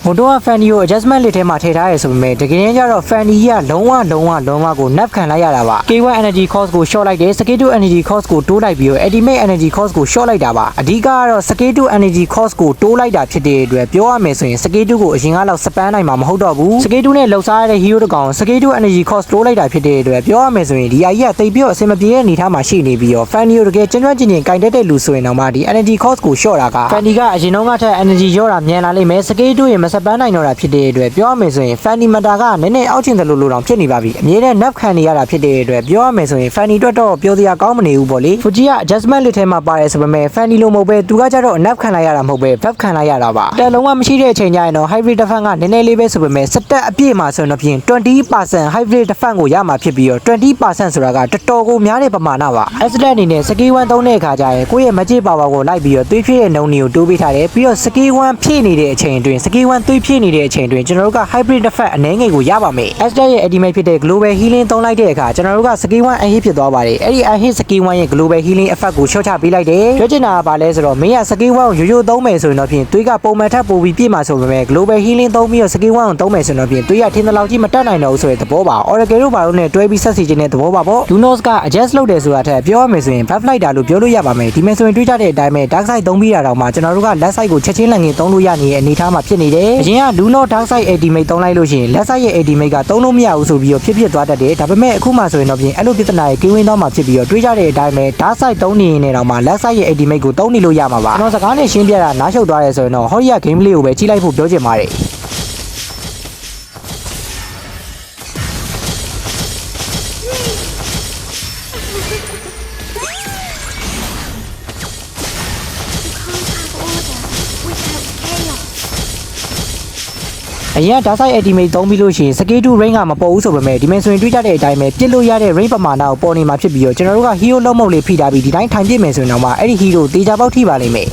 ဟိုတော့ Fanny ကို adjustment လေးထဲမှာထည့်ထားရဲဆိုပေမဲ့တကယ်တမ်းကျတော့ Fanny ကလုံးဝလုံးဝလုံးဝကို nerf ခံလိုက်ရတာပါ K1 energy cost ကို short လိုက်တယ် Sk2 energy cost ကိုတိုးလိုက်ပြီးတော့ ultimate energy cost ကို short လိုက်တာပါအဓိကကတော့ Sk2 energy cost ကိုတိုးလိုက်တာဖြစ်တဲ့အတွက်ပြောရမယ်ဆိုရင် Sk2 ကိုအရင်ကလောက်စပန်းနိုင်မှာမဟုတ်တော့ဘူး Sk2 နဲ့လှုပ်ရှားရတဲ့ hero တကောင် Sk2 energy cost တိုးလိုက်တာဖြစ်တဲ့အတွက်ပြောရမယ်ဆိုရင်ဒီအကြီးကတိတ်ပြီးတော့အဆင်မပြေတဲ့အနေအထားမှာရှိနေပြီးတော့ Fanny ကိုတကယ်ကျွမ်းကျွမ်းကျင်ကျင်ကင်တက်တဲ့လူဆိုရင်တော့မှဒီ energy cost ကို short တာက Fanny ကအရင်တော့ကထက် energy ရော့တာမြန်လာလိမ့်မယ် Sk2 ရင်မစပန်းနိုင်တော့တာဖြစ်တဲ့အတွက်ပြောရမယ်ဆိုရင် Fanny Mata ကနည်းနည်းအောက်ချင်တယ်လို့လို့တောင်ဖြစ်နေပါပြီအမြဲတမ်း nerf ခံနေရတာဖြစ်တဲ့အတွက်ပြောရမယ်ဆိုရင် Fanny အတွက်တော့ပြောစရာကောင်းမနေဘူးပေါ့လေ Fuji က adjustment လက်ထဲမှာပါတယ်ဆိုပေမဲ့ Fanny လို့မဟုတ်ပဲသူကကြတော့ nerf ခံလိုက်ရတာမဟုတ်ပဲ buff ခံလိုက်ရတာပါတယ်လုံးဝမရှိတဲ့အချိန်ကျရင်တော့ hybrid defense ကနည်းနည်းလေးပဲဆိုပေမဲ့စတက်အပြည့်မှာဆိုရင်တော့ဖြင့်20% hybrid defense ကိုရမှာဖြစ်ပြီးတော့20%ဆိုတာကတော်တော်ကိုများတဲ့ပမာဏပါ asset အနေနဲ့ skill 1သုံးတဲ့အခါကျရင်ကိုယ့်ရဲ့ magic power ကိုလိုက်ပြီးတော့သွေးဖြည့်တဲ့နှုံတွေကိုတိုးပေးထားတယ်ပြီးတော့ skill 1ဖြည့်နေတဲ့အချိန်အတွင်း skill 1သွေးဖြည့်နေတဲ့အချိန်အတွင်းကျွန်တော်တို့က hybrid defense အနည်းငယ်ကိုရပါမယ် asset ရဲ့ ultimate ဖြစ်တဲ့ global healing သုံးလိုက်တဲ့အခါကျွန်တော်တို့က skill 1 unhit ဖြစ်သွားပါတယ်အဲ့ဒီ unhit skill 1ရဲ့ global healing effect ကို short ချပေးလိုက်တယ်ပြောချင်တာကဘာလဲဆိုတော့မင်းက skill 1ကိုရိုးရိုးသုံးမယ်ဆိုရင်တော့ဖြင့်သွေးကပုံမှန်ထပ်ပိုပြီးပြည့်မှာဆိုပေမဲ့ global healing သုံးပြီးတော့ skill 1ကိုသုံးမယ်ဆိုရင်တော့ဖြင့်သွေးကထင်းသလောက်ကြီးမတက်နိုင်တော့ဘူးဆိုတဲ့သဘောပါ oracle တို့ဘာလို့နဲ့တွဲပြီးဆက်စီခြင်းတဲ့သဘောပါပေါ့ lunos က adjust လုပ်တယ်ဆိုတာထက်ပြောရမယ်ဆိုရင် buff lighter လို့ပြောလို့ရပါမယ်ဒီမဲ့ဆိုရင်တွေးကြတဲ့အတိုင်းပဲ dark side သုံးပြီးတာတော့မှကျွန်တော်တို့က left side ကိုချက်ချင်းလက်ငင်းသုံးလို့ရနေတဲ့အနေအထားမှာဖြစ်နေတယ်အရင်က luno dark side ultimate သုံးလိုက်လို့ရှိရင် left side ရဲ့ ultimate ကသုံးလို့မရဘူးဆိုပြီးတော့ဖြစ်ဖြစ်သွားတတ်တယ်ဒါပေမဲ့အခုမှဆိုရင်တော့ဖြင့်အဲ့လိုပြဿနာရဲ့ကင်းဝင်းတော့မှဖြစ်ပြီးတော့တွေးကြတဲ့အတိုင်းပဲ dark side သုံးနေရင်တော့မှ left side ရဲ့ ultimate ကိုသုံးနေလို့ရမှာပါကျွန်တော်စကားနဲ့ရှင်းပြတာနားရှုပ်သွားတယ်ဆိုရင်တော့ဟောဒီက game play ကိုပဲကြည့်လိုက်ဖို့ပြောချင်ပါတယ် အရင်က dark side ultimate သုံးပြီးလို့ရှိရင် skill 2 range ကမပေါ်ဘူးဆိုပေမဲ့ဒီမဲ့ဆိုရင်တွေးကြတဲ့အတိုင်းပဲပြစ်လို့ရတဲ့ range ပမာဏကိုပေါ်နေမှာဖြစ်ပြီးတော့ကျွန်တော်တို့က hero လုံးမုတ်လေးဖိထားပြီးဒီတိုင်းထိုင်ပြစ်မယ်ဆိုရင်တော့မှအဲ့ဒီ hero တေချာပေါက်ထိပါလိမ့်မယ်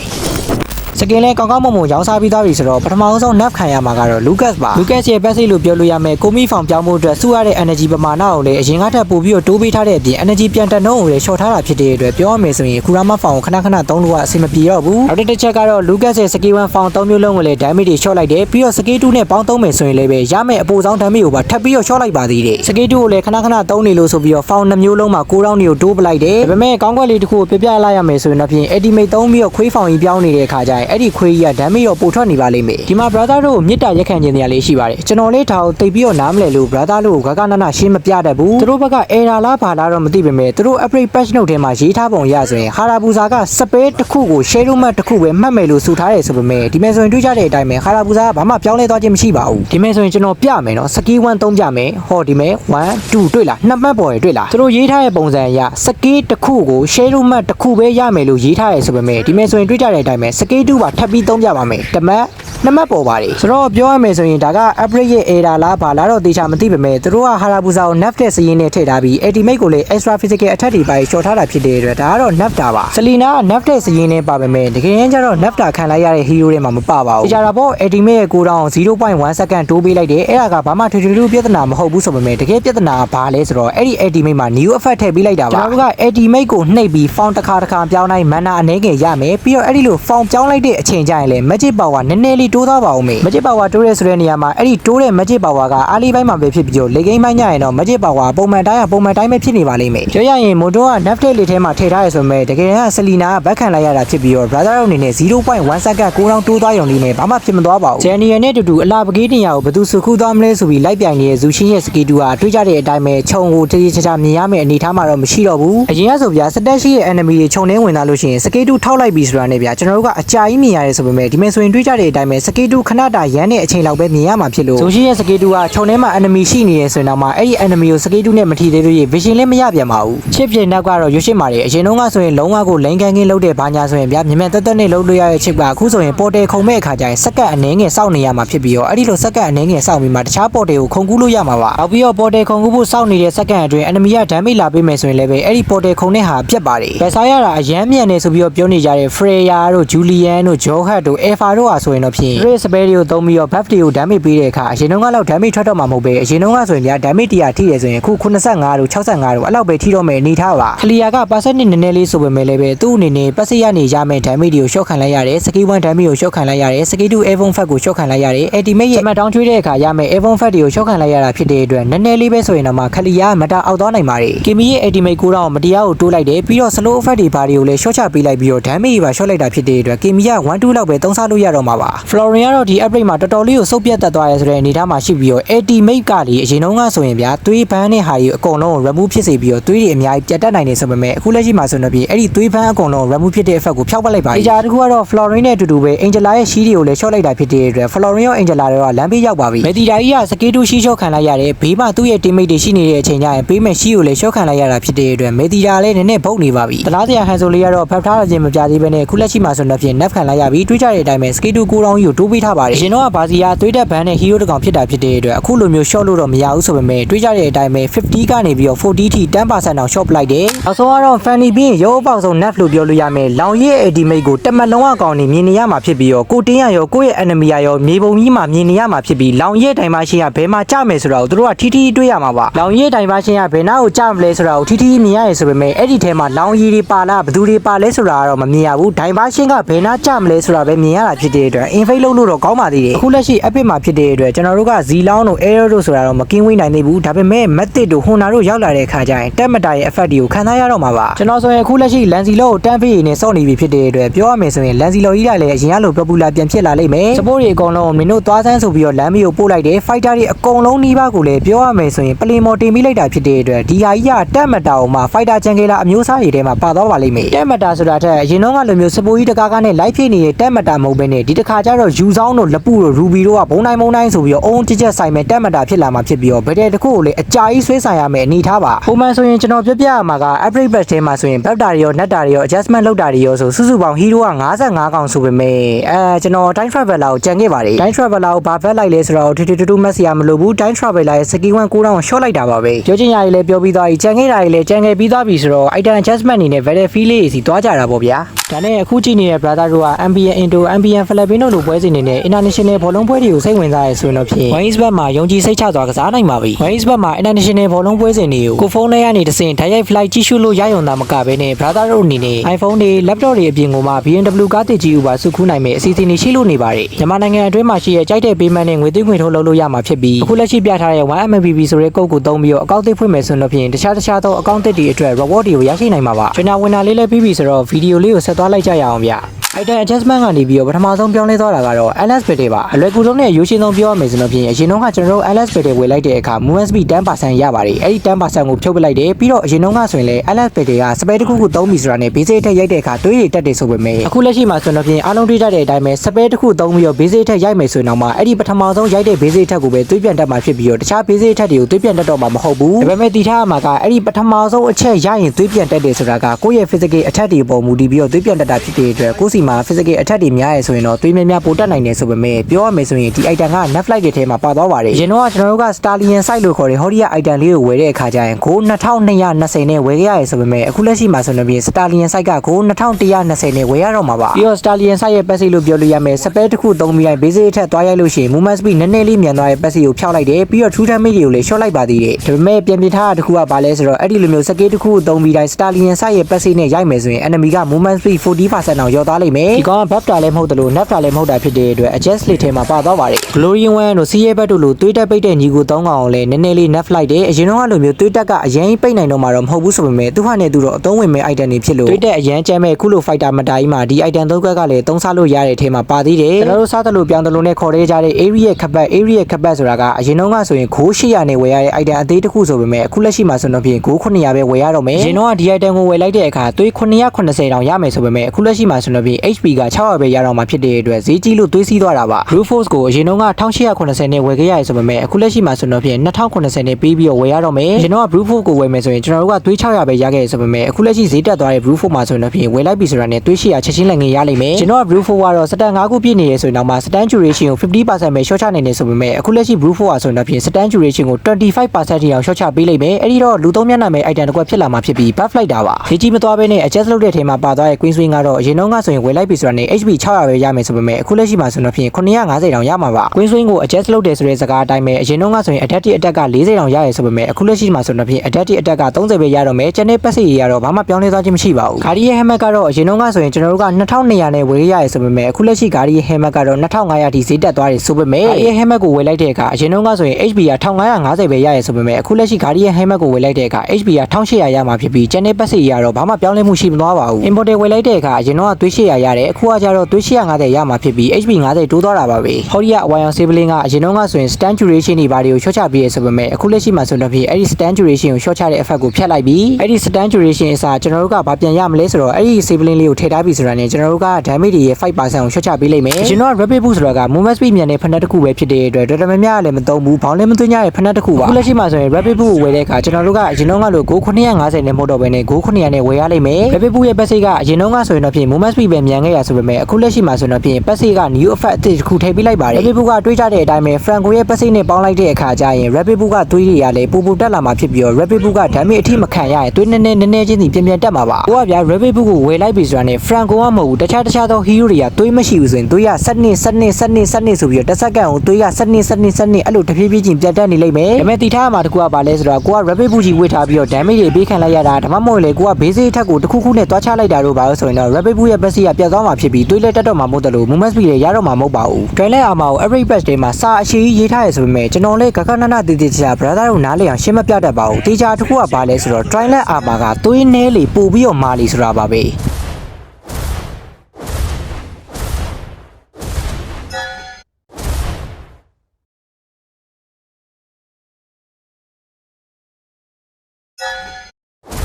စကင်လဲကောင်းကောင်းမွန်မွန်ရောင်းစားပြီးသားပြီဆိုတော့ပထမဆုံး nerf ခံရမှာကတော့ Lucas ပါ Lucas ရဲ့ passive လို့ပြောလို့ရမယ်ကိုမီဖောင်ပြောင်းဖို့အတွက်စုရတဲ့ energy ပမာဏကိုလည်းအရင်ကထပ်ပို့ပြီးတော့တိုးပေးထားတဲ့အပြင် energy ပြန်တက်နှုန်းကိုလည်း short ထားတာဖြစ်တဲ့အတွက်ပြောရမယ်ဆိုရင်ကူရာမဖောင်ကိုခဏခဏသုံးလို့ကအဆင်မပြေတော့ဘူးနောက်တစ်ချက်ကတော့ Lucas ရဲ့ skill 1ဖောင်၃မျိုးလုံးကိုလည်း damage တွေ short လိုက်တယ်ပြီးတော့ skill 2နဲ့ပေါင်းသုံးမယ်ဆိုရင်လည်းပဲရမယ့်အပူဆောင် damage ကိုပါထပ်ပြီးတော့ short လိုက်ပါသေးတယ် skill 2ကိုလည်းခဏခဏသုံးနေလို့ဆိုပြီးတော့ဖောင်နှမျိုးလုံးမှာ9ရောင်းတွေကိုတိုးပလိုက်တယ်ဒါပေမဲ့ကောင်းကွက်လေးတစ်ခုကိုပြပြလိုက်ရမယ်ဆိုရင်တော့ဖြင့် ultimate သုံးပြီးတော့ခွေးဖောင်ကြီးပြောင်းနေတဲ့အခါကျရင်အဲ့ဒီခွေးကြီးက damage ရောပိုထွက်နေပါလိမ့်မယ်ဒီမှာ brother တို့ကိုမြစ်တာရက်ခံခြင်းတရားလေးရှိပါတယ်ကျွန်တော်လေးထားကိုတိတ်ပြီးတော့နားမလဲလို့ brother တို့ကိုဂဂနနာရှင်းမပြတတ်ဘူးသူတို့ဘက်က error လားဘာလားတော့မသိပေမဲ့သူတို့ upgrade patch note ထဲမှာရေးထားပုံရဆိုရင်ဟာရာဘူဇာက space တစ်ခုကို share room တစ်ခုပဲမှတ်မယ်လို့ဆိုထားတယ်ဆိုပေမဲ့ဒီမဲ့ဆိုရင်တွေ့ကြတဲ့အတိုင်းပဲဟာရာဘူဇာကဘာမှပြောင်းလဲသွားခြင်းမရှိပါဘူးဒီမဲ့ဆိုရင်ကျွန်တော်ပြမယ်နော် skill 1 3ပြမယ်ဟောဒီမဲ့1 2တွေ့လားနှစ်မှတ်ပေါ်ရတွေ့လားသူတို့ရေးထားတဲ့ပုံစံအရ skill တစ်ခုကို share room တစ်ခုပဲရမယ်လို့ရေးထားတယ်ဆိုပေမဲ့ဒီမဲ့ဆိုရင်တွေ့ကြတဲ့အတိုင်းပဲ skill 2ပါထပ်ပြီး3ပြပါမယ်တမတ်နှစ်မှတ်ပေါ်ပါတယ်ဆိုတော့ပြောရမယ်ဆိုရင်ဒါက upgrade ရဲ့ error လားဘာလားတော့သေချာမသိပေမဲ့သူတို့ကဟာရာဘူဇာကို nerf တဲ့စရင်းနဲ့ထည့်ထားပြီး ultimate ကိုလည်း extra physical attack တွေပိုင်းရှော့ထားတာဖြစ်တဲ့အတွက်ဒါကတော့ nerf တာပါဆလီနာက nerf တဲ့စရင်းနဲ့ပါပေမဲ့တကယ်ရင်ကျတော့ nerf တာခံလိုက်ရတဲ့ hero တွေမှာမပါပါဘူးသေချာတာပေါ့ ultimate ရဲ့ကိုတောင်0.1 second တိုးပေးလိုက်တယ်အဲ့ဒါကဘာမှထွေထွေထူးပြဿနာမဟုတ်ဘူးဆိုပေမဲ့တကယ်ပြဿနာကဘာလဲဆိုတော့အဲ့ဒီ ultimate မှာ new effect ထည့်ပေးလိုက်တာပါကျွန်တော်တို့က ultimate ကိုနှိပ်ပြီး found တစ်ခါတစ်ခါပြောင်းတိုင်း mana အနေငယ်ရမယ်ပြီးတော့အဲ့ဒီလို found ပြောင်းလိုက်တဲ့အချိန်ကျရင်လည်း magic power နည်းနည်းလေးတိုးသွားပါဦးမေ magic power တိုးရဲဆိုတဲ့နေရာမှာအဲ့ဒီတိုးတဲ့ magic power ကအားလေးပိုင်းမှာပဲဖြစ်ပြီးတော့လေကိန်းပိုင်းညရင်တော့ magic power ပုံမှန်တိုင်းကပုံမှန်တိုင်းပဲဖြစ်နေပါလိမ့်မယ်ပြောရရင်မိုတိုက naftet လေးထဲမှာထည့်ထားရဆိုပေမဲ့တကယ်ကဆလီနာကဘက်ခံလိုက်ရတာဖြစ်ပြီးတော့ brother တို့အနေနဲ့0.1 second ကိုတောင်တိုးသွားရုံလေးနဲ့ဘာမှဖြစ်မသွားပါဘူး Genial နဲ့တူတူအလားပကေးတင်ရကိုဘယ်သူစုခုသွားမလဲဆိုပြီးလိုက်ပြိုင်နေတဲ့ဇူရှင်ရဲ့စကီတူကတွေးကြတဲ့အတိုင်းပဲခြုံကိုတည်တည်ချာချာမြင်ရမယ့်အနေအထားမှာတော့မရှိတော့ဘူးအရင်ကဆိုဗျာစတက်ရှိရဲ့ enemy တွေခြုံနှင်းဝင်လာလို့ရှိရင်စကီတူထောက်လိုက်ပြီဆိုတာနဲ့ဗျာကျွန်တော်တို့ကအကြာကြီးမြင်ရတယ်ဆိုပေမဲ့ဒီမဲ့ဆိုရင်တွေးကြတဲ့အတိုင်းပဲစကီတူခဏတာရမ်းတဲ့အချိန်လောက်ပဲမြင်ရမှာဖြစ်လို့ဇူရှင်ရဲ့စကီတူကခြုံထဲမှာ enemy ရှိနေရဆိုရင်တော့မှအဲ့ဒီ enemy ကိုစကီတူနဲ့မထီသေးလို့ရ vision လည်းမရပြန်ပါဘူးချစ်ပြနောက်ကတော့ရွှေရှင်းပါတယ်အရင်တုန်းကဆိုရင်လုံးဝကိုလိန်ကန်ကင်းလုပ်တဲ့ဘာညာဆိုရင်ဗျာမြင်မြန်တက်တက်နဲ့လုပ်လို့ရတဲ့ချစ်ကအခုဆိုရင်ပေါ်တယ်ခုံမဲ့အခါကျရင်စက်ကတ်အနေငယ်စောင့်နေရမှာဖြစ်ပြီးတော့အဲ့ဒီလိုစက်ကတ်အနေငယ်စောင့်ပြီးမှတခြားပေါ်တယ်ကိုခုံကူးလို့ရမှာပါနောက်ပြီးတော့ပေါ်တယ်ခုံကူးဖို့စောင့်နေတဲ့စက္ကန့်အတွင်း enemy က damage လာပေးမယ်ဆိုရင်လည်းပဲအဲ့ဒီပေါ်တယ်ခုံနဲ့ဟာပြတ်ပါတယ်ဘယ်စားရတာအရန်မြန်နေဆိုပြီးတော့ပြောနေကြတဲ့ Freya တို့ Julian တို့တို့ဂျောဟတ်တို့အေဖာတို့ဟာဆိုရင်တော့ဖြင့် race spare ကိုသုံးပြီးတော့ buff တွေကို damage ပေးတဲ့အခါအရင်တုန်းကလောက် damage ထွက်တော့မှာမဟုတ်ပဲအရင်တုန်းကဆိုရင်ဗျာ damage 100ထိတယ်ဆိုရင်အခု85တို့65တို့အဲ့လောက်ပဲထိတော့မယ်အနေထားပါ clear က percentage နည်းနည်းလေးဆိုပေမဲ့လည်းပဲသူ့အနေနဲ့ပတ်စစ်ရနေရမယ် damage တွေကို short ခံလိုက်ရတယ် skill 1 damage ကို short ခံလိုက်ရတယ် skill 2 avon fat ကို short ခံလိုက်ရတယ် ultimate ရဲ့ smackdown ထွေးတဲ့အခါရမယ် avon fat တွေကို short ခံလိုက်ရတာဖြစ်တဲ့အတွက်နည်းနည်းလေးပဲဆိုရင်တော့မှ clear မတာအောက်သွားနိုင်ပါလေ kimi ရဲ့ ultimate ကိုတော့မတရားကိုတိုးလိုက်တယ်ပြီးတော့ slow effect တွေဘာတွေကိုလည်း short ချပေးလိုက်ပြီးတော့ damage တွေပါ short လိုက်တာဖြစ်တဲ့အတွက် kimi 12လောက်ပဲသုံးစားလို့ရတော့မှာပါ Florian ကတော့ဒီ upgrade မှာတော်တော်လေးကိုစုပ်ပြတ်တက်သွားရဲဆိုတဲ့အနေအထားမှာရှိပြီးတော့ ultimate ကလေအရင်တုန်းကဆိုရင်ဗျာသွေးဘန်းနဲ့ဟာကြီးအကုန်လုံးကို remove ဖြစ်စေပြီးတော့သွေးတွေအများကြီးပြတ်တက်နိုင်နေဆိုပေမဲ့အခုလက်ရှိမှာဆိုတော့ပြီအဲ့ဒီသွေးဘန်းအကုန်လုံး remove ဖြစ်တဲ့ effect ကိုဖျောက်ပလိုက်ပါပြီအကြတစ်ခုကတော့ Florian နဲ့အတူတူပဲ Angela ရဲ့ရှိတွေကိုလည်း short လိုက်တာဖြစ်တဲ့အတွက် Florian ရော Angela ရောလမ်းပေးရောက်ပါပြီမေတီတာကြီးကစကေးတူရှိ short ခံလိုက်ရတယ်ဘေးမှာသူ့ရဲ့ teammate တွေရှိနေတဲ့အချိန်ကျရင်ဘေးမှာရှိကိုလည်း short ခံလိုက်ရတာဖြစ်တဲ့အတွက်မေတီတာလည်းနည်းနည်းဗုတ်နေပါပြီတလားစရာဟန်ဆိုလေးကတော့ဖတ်ထားခြင်းမပြသေးဘဲနဲ့အခုလက်ရှိမှာဆိုတော့ဖြင့် Nef ခံလိုက်ရပြီးတွေးကြတဲ့အတိုင်းပဲ skate 2ကိုတောင်းကြီးကိုတိုးပေးထားပါတယ်အရင်တော့ဘာစီယာသွေးတက်ဘန်းနဲ့ hero တကောင်ဖြစ်တာဖြစ်တဲ့အတွက်အခုလိုမျိုး short လို့တော့မရဘူးဆိုပေမဲ့တွေးကြတဲ့အတိုင်းပဲ50ကနေပြီးတော့40ထိ10%အောင် short ပလိုက်တယ်နောက်ဆုံးကတော့ Fanny ပြီးရုပ်အပေါက်ဆုံး nap လို့ပြောလို့ရမယ်လောင်ရဲ့ ultimate ကိုတမတ်လုံးအကောင်နေမြင်နေရမှာဖြစ်ပြီးတော့ကိုတင်းရရောကိုယ့်ရဲ့ enemy ရရောမြေပုံကြီးမှာမြင်နေရမှာဖြစ်ပြီးလောင်ရဲ့တိုင်ပါရှင်ကဘယ်မှာကြမယ်ဆိုတာကိုသူတို့ကထီထီတွေးရမှာပါလောင်ရဲ့တိုင်ပါရှင်ကဘယ်နာကိုကြမလဲဆိုတာကိုထီထီမြင်ရရဆိုပေမဲ့အဲ့ဒီထဲမှာလောင်ရည်တွေပါလားဘယ်သူတွေပါလဲဆိုတာကတော့မမြင်ရဘူးတိုင်ပါရှင်ကဘယ်နာကြမလဲဆိုတာပဲမြင်ရတာဖြစ်တဲ့အတွက် invade လုပ်လို့တော့ကောင်းပါသေးတယ်အခုလက်ရှိ epic မှာဖြစ်တဲ့အတွက်ကျွန်တော်တို့ကဇီလောင်းတို့ error တို့ဆိုတာတော့မကင်းဝေးနိုင်သေးဘူးဒါပေမဲ့ method တို့ honor တို့ရောက်လာတဲ့အခါကျရင်တက်မတာရဲ့ effect တွေကိုခံစားရတော့မှာပါကျွန်တော်ဆိုရင်အခုလက်ရှိ Lancy Law ကိုတန်းဖေးရည်နဲ့စော့နေပြီဖြစ်တဲ့အတွက်ပြောရမယ်ဆိုရင် Lancy Law ကြီးကလည်းအရင်ကလို popular ပြန်ဖြစ်လာလိမ့်မယ် support တွေအကုန်လုံးမင်းတို့သွားစမ်းဆိုပြီးတော့လမ်းမီကိုပို့လိုက်တယ် fighter တွေအကုန်လုံးနှီးပါးကိုလည်းပြောရမယ်ဆိုရင် play mode တင်ပေးလိုက်တာဖြစ်တဲ့အတွက်ဒီဟာကြီးကတက်မတာအောင်မှာ fighter ချန်ကလာအမျိုးအစားတွေထဲမှာပါသွားပါလိမ့်မယ်တက်မတာဆိုတာထက်အရင်တော့ကလိုမျိုး support ကြီးတကားကားနဲ့ live ဖြစ်နေတဲ့တက်မတာမဟုတ်ဘဲနဲ့ဒီတစ်ခါကျတော့ယူဆောင်တို့လပူတို့ ruby တို့ကဘုံတိုင်းဘုံတိုင်းဆိုပြီးတော့အုံးကြက်ကြက်ဆိုင်မဲ့တက်မတာဖြစ်လာမှာဖြစ်ပြီးတော့ဘယ်တဲ့တစ်ခုကိုလည်းအကြာကြီးဆွဲဆိုင်ရမယ်အနေထားပါပုံမှန်ဆိုရင်ကျွန်တော်ပြပြရမှာက upgrade batch ထဲမှာဆိုရင် buff တာတွေရော net တာတွေရော adjustment လုပ်တာတွေရောဆိုစုစုပေါင်း hero က55កောင်ဆိုပေမဲ့အဲကျွန်တော် time traveler ကိုကြံခဲ့ပါတယ် time traveler ကိုဘာဘက်လိုက်လဲဆိုတော့ထထထထမက်စရာမလိုဘူး time traveler ရဲ့ skill 1ကိုတောင်ရှော့လိုက်တာပါပဲပြောချင်ရည်လည်းပြောပြီးသွားပြီကြံခဲ့တာကြီးလည်းကြံခဲ့ပြီးသွားပြီဆိုတော့ item adjustment အနေနဲ့ very feel လေးစီသွားကြတာပေါ့ဗျာဒါနဲ့အခုကြည့်နေတဲ့ brother တို့က ambient into ambient Filipino လို့ပွဲစဉ်နေနဲ့ international ဘောလုံးပွဲတွေကိုစိတ်ဝင်စားရဆိုရင်တော့ဖြင့် Wings ဘက်မှာယုံကြည်စိတ်ချစွာကစားနိုင်ပါပြီ Wings ဘက်မှာ international ဘောလုံးပွဲစဉ်တွေကိုကိုဖုန်းထဲကနေတစ်ဆင့် direct flight ကြည့်ရှုလို့ရရုံသာမကဘဲနဲ့ brother တို့အနေနဲ့ iPhone တွေ laptop တွေအပြင်ကိုမှ BMW ကားတစ်ကြီးဥပါစုခူးနိုင်မယ့်အစီအစဉ်တွေရှိလို့နေပါတယ်မြန်မာနိုင်ငံအတွင်းမှာရှိတဲ့ကြိုက်တဲ့ payment နဲ့ငွေသွင်းငွေထုတ်လုပ်လို့ရမှာဖြစ်ပြီးအခုလက်ရှိပြထားတဲ့ 1MBB ဆိုတဲ့ကုတ်ကိုသုံးပြီးတော့အကောင့်တစ်ဖွင့်မယ်ဆိုတော့ဖြင့်တခြားတခြားသောအကောင့်တစ်တွေအတွက် reward တွေကိုရရှိနိုင်မှာပါကျွန်တော်ဝင်တာလေးလည်းပြီးပြီဆိုတော့ဗီဒီယိုလေးကိုဆက်သွားလိုက်ကြရအောင်ဗျ item adjustment ကနေပြီးတော့ပထမဆုံးပြောင်းလဲသွားတာကတော့ LS bit တွေပါအလွယ်ကူဆုံးနဲ့ရိုးရှင်းဆုံးပြောရမယ်ဆိုတော့ဖြင့်အရင်တုန်းကကျွန်တော်တို့ LS bit တွေဝယ်လိုက်တဲ့အခါ movement speed 10%ရပါတယ်အဲ့ဒီ10%ကိုဖြုတ်ပလိုက်တယ်ပြီးတော့အရင်တုန်းကဆိုရင်လည်း LS bit တွေက spare တစ်ခုခုသုံးပြီဆိုတာနဲ့ basic ထက်ရိုက်တဲ့အခါတွေးတွေတက်တယ်ဆိုပေမဲ့အခုလက်ရှိမှာဆိုတော့ဖြင့်အားလုံးတွေးကြတဲ့အတိုင်းပဲ spare တစ်ခုသုံးပြီးတော့ basic ထက်ရိုက်မယ်ဆိုရင်တော့မှအဲ့ဒီပထမဆုံးရိုက်တဲ့ basic ထက်ကိုပဲတွေးပြန်တက်မှာဖြစ်ပြီးတော့တခြား basic ထက်တွေကိုတွေးပြန်တက်တော့မှာမဟုတ်ဘူးဒါပေမဲ့တီထားရမှာကအဲ့ဒီပထမဆုံးအချက်ရရင်တွေးပြန်တက်တယ်ဆိုတာကကိုယ့်ရဲ့ physical attack တွေပုံမူတည်ပြီးတော့တွေးပြန်တက်တာဖြစ်တဲ့အတွက်ကိုယ့်စီမှာ physical attack တွေများရယ်ဆိုရင်တော့တွေးများများပိုတက်နိုင်တယ်ဆိုပေမဲ့ပြောရမယ်ဆိုရင်ဒီ item က net flight တွေထဲမှာပါသွားပါတယ်ရင်တော့ကျွန်တော်တို့က Stallion site လို့ခေါ်တဲ့ Horia item လေးကိုဝယ်တဲ့အခါကျရင်ကို2220နဲ့ဝယ်ခဲ့ရတယ်ဆိုပေမဲ့အခုလက်ရှိမှာဆိုတော့ပြင် Stallion site ကကို2120နဲ့ဝယ်ရတော့မှာပါပြီးတော့ Stallion site ရဲ့ passive လို့ပြောလို့ရမယ် spare တစ်ခုသုံးပြီးတိုင်း basic အထက်သွားရိုက်လို့ရှိရင် movement speed နည်းနည်းလေးမြန်သွားတဲ့ passive ကိုဖျောက်လိုက်တယ်ပြီးတော့ true damage တွေကိုလည်း short လိုက်ပါသေးတယ်ဒါပေမဲ့ပြင်ပြထားတာတစ်ခုကဘာလဲဆိုတော့အဲ့ဒီလိုမျိုး scale တစ်ခုကိုသုံးပြီးတိုင်း Stallion site ရဲ့ passive နဲ့ရိုက်မယ်ဆိုရင် enemy က movement speed 40%အောင်ရောသွားလိမ့်မယ်ဒီကောင်က buff တာလည်းမဟုတ်တယ်လို့ nerf တာလည်းမဟုတ်တာဖြစ်တဲ့အတွက် adjust list ထဲမှာပါသွားပါတယ် Glorian One တို့ CA ဘက်တို့လိုသွေးတက်ပိတ်တဲ့ညီကိုသုံးကောင်လည်းနည်းနည်းလေး nerf လိုက်တယ်အရင်တော့ကလိုမျိုးသွေးတက်ကအရင်ပိတ်နိုင်တော့မှာတော့မဟုတ်ဘူးဆိုပေမဲ့သူဟာနဲ့သူတော့အသုံးဝင်မဲ့ item တွေဖြစ်လို့သွေးတက်အရင်ကျဲမဲ့ခုလို fighter မတိုင်းမှာဒီ item သုံးခွက်ကလည်းသုံးစားလို့ရတဲ့ထဲမှာပါသေးတယ်ကျွန်တော်တို့စားတယ်လို့ပြောင်းတယ်လို့နဲ့ခေါ်ရဲကြတဲ့ area ခပတ် area ခပတ်ဆိုတာကအရင်တော့ကဆိုရင်ဂိုး800နဲ့ဝယ်ရတဲ့ item အသေးတစ်ခုဆိုပေမဲ့အခုလက်ရှိမှာဆိုတော့ပြင်ဂိုး900ပဲဝယ်ရတော့မယ်အရင်တော့ကဒီ item ကိုဝယ်လိုက်တဲ့အခါသွေး980တောင်ရမယ်ဆိုပေမဲ့အခုလက်ရှိမှာဆိုတော့ပြင် HP က600ပဲရတော့မှာဖြစ်တဲ့အတွက်ဈေးကြီးလို့သွေးစီးသွားတာပါ Blue Force ကိုအရင်တော့က1880နဲ့ဝယ်ခဲ့ရတယ်ဆိုပေမဲ့အခုလက်ရှိမှာဆိုတော့ပြင်2080နဲ့ပေးပြီးတော့ဝယ်ရတော့မယ်အရင်တော့က Blue Force ကိုဝယ်မယ်ဆိုရင်ကျွန်တော်တို့ကသွေး600ပဲရခဲ့ရဆိုပေမဲ့အခုလက်ရှိဈေးတက်သွားတဲ့ Blue Force မှာဆိုတော့ပြင်ဝယ်လိုက်ပြီဆိုတာနဲ့သွေး800ချက်ချင်းလည်းငင်ရလိမ့်မယ်ကျွန်တော်က Blue Force ကတော့စတန်5ခုပြည့်နေရဆိုရင်တော့မှ stand duration ကို50%ပဲ short ချနိုင်နေဆိုပေမဲ့အခုလက်ရှိ Blue Force ဆိုတော့ပြင် stand duration ကို25%ထိအောင် short ချပေးလိမ့်မယ်အဲ့ဒီတော့လူသုံးမျက်နှာမဲ့ item တစ်ခွက်ဖြစ်လာမှာဖြစ်ပြီး buff လိုက်တာပါဈေးကြီးမသွားဘဲနဲ့ adjust လုပ်တဲ့ထဲမှာပါသွားတဲ့ Queen Swing ကတော့အရင်တော့ကဆိုရင်ဝယ်လိုက်ပြီဆိုတာနဲ့ HP 600ပဲရမယ်ဆိုပေမဲ့အခုလက်ရှိမှာဆိုတော့ပြင်950တောင်ရမှာပါ Queen Swing ကို adjust လုပ်တယ်ဆိုတဲ့စကားအတိုင်းပဲအရင်တော့ကဆိုရင် adaptive attack က40တောင်ရရဆိုပေမဲ့အခုလက်ရှိမှာဆိုတော့ပြင် adaptive attack က30ပဲရတော့မယ်ကျန်တဲ့ passive တွေကတော့ဘာမှပြောင်းလဲသွားခြင်းမရှိပါဘူး Guardian Helmet ကတော့အရင်တော့ကဆိုရင်ကျွန်တော်တို့က2200နဲ့ဝယ်ရရဆိုပေမဲ့အခုလက်ရှိ Guardian Helmet ကတော့2500ထိဈေးတက်သွားတယ်ဆိုပေမဲ့ Guardian Helmet ကိုဝယ်လိုက်တဲ့အခါအရင်တော့ကဆိုရင် HP က1550ပဲရရဆိုပေမဲ့အခုလက်ရှိ Guardian Helmet ကိုဝယ်လိုက်တဲ့အခါ HP က1800ရမှာဖြစ်ပြီးကျန်တဲ့ passive တွေကတော့ဘာမှပြောင်းလဲမှုရှိမသွားပါဘူး Import ဝယ်လိုက်တဲ့အခါအရင်တော့ကသွေး800ရတယ်အခုကကျတော့သွေး850ရမှာဖြစ်ပြီး HP 50တိုးသွားတာပါပဲဟော်ရီယာအဝိုင်အောင် Sibling ကအရင်တော့ကဆိုရင် stand duration တွေဘာတွေကို short ချပေးရဆိုပေမဲ့အခုလက်ရှိမှာဆိုတော့ဖြစ်အဲ့ဒီ stand duration ကို short ချတဲ့ effect ကိုဖျက်လိုက်ပြီးအဲ့ဒီ stand duration အစားကျွန်တော်တို့ကဘာပြန်ရမလဲဆိုတော့အဲ့ဒီ Sibling လေးကိုထည့်ထားပြီဆိုတာနဲ့ကျွန်တော်တို့က damage တွေရဲ့5%ကို short ချပေးလိုက်မယ်ကျွန်တော်က rapid boost ဆိုတာက movement speed မြန်တဲ့ဖက်နှက်တစ်ခုပဲဖြစ်တဲ့အတွက်တော်တော်များများလည်းမသုံးဘူးဘောင်းလည်းမသွင်းကြတဲ့ဖက်နှက်တစ်ခုပါအခုလက်ရှိမှာဆိုရင် rapid boost ကိုဝယ်တဲ့အခါကျွန်တော်တို့ကအရင်တော့ကလို့950နဲ့မဟုတ်တော့ဘဲနဲ့900နဲ့ဝယ်ရလိမ့်မယ် rapid boost ရဲ့ passive ကအရင်တော့ကဆိုရင်တော့ဖြစ် movement speed ပဲမြန်ခဲ့ရဆိုပေမဲ့အခုလက်ရှိမှာဆိုတော့ဖြစ် passive က new effect အသစ်တစ်ခုထည့်ပေးလိုက်ပါတယ် rapid boost ကတွေးကြတဲ့အတိုင်းပဲ franco ရဲ့ passive နဲ့ပေါင်းလိုက်တဲ့အခါကျရင် rapid boost ကသွေးတွေကလည်းပူပူတက်လာမှာဖြစ်ပြီးတော့ rapid boost က damage အထိမခံရရင်သွေးနည်းနည်းနည်းနည်းချင်းစီပြန်ပြန်တက်မှာပါဟိုကဗျာ rapid boost ကိုဝယ်လိုက်ပြီဆိုတာနဲ့ franco ကမဟုတ်ဘူးတခြားတခြားသော hero တွေကသွေးမရှိဘူးဆိုရင်သွေးကစနစ်စနစ်စနစ်စနစ်ဆိုပြီးတော့တစ်စက္ကန့်ကိုသွေးကစနစ်စနစ်စနစ်အဲ့လိုတဖြည်းဖြည်းချင်းပြတ်တက်နေလိမ့်မယ်ဒါပေမဲ့တီထားမှာတကူကပါလဲဆိုတော့ကိုက rapid boost ကြီးဝေ့ထားပြီးတော့ damage တွေပေးခံလိုက်ရတာဒါမှမဟုတ်လေကိုက basic အထက်ကိုတစ်ခုခုနဲ့တွားချလိုက်တာတို့ပါလို့ဆိုရင်တော့ rapid boost ရဲ့ passive ကပြတ်သွားမှာဖြစ်ပြီးသွေးလက်တက်တော့မှာမဟုတ်တယ်လို့ movement speed တွေရတော့မှာမဟုတ်ပါဘူး train လက်အာမှာကို average patch တွေမှာစာအရှိကြီးရေးထားရဆိုပေမဲ့ကျွန်တော်လည်းကကနနတည်တည်ချာ brother တို့နားလည်အောင်ရှင်းမပြတတ်ပါဘူးတေချာတခုကပါလဲဆိုတော့ train လက်အာမှာကသွေးနှဲလေပို့ပြီးတော့မာလီဆိုတာပါပဲ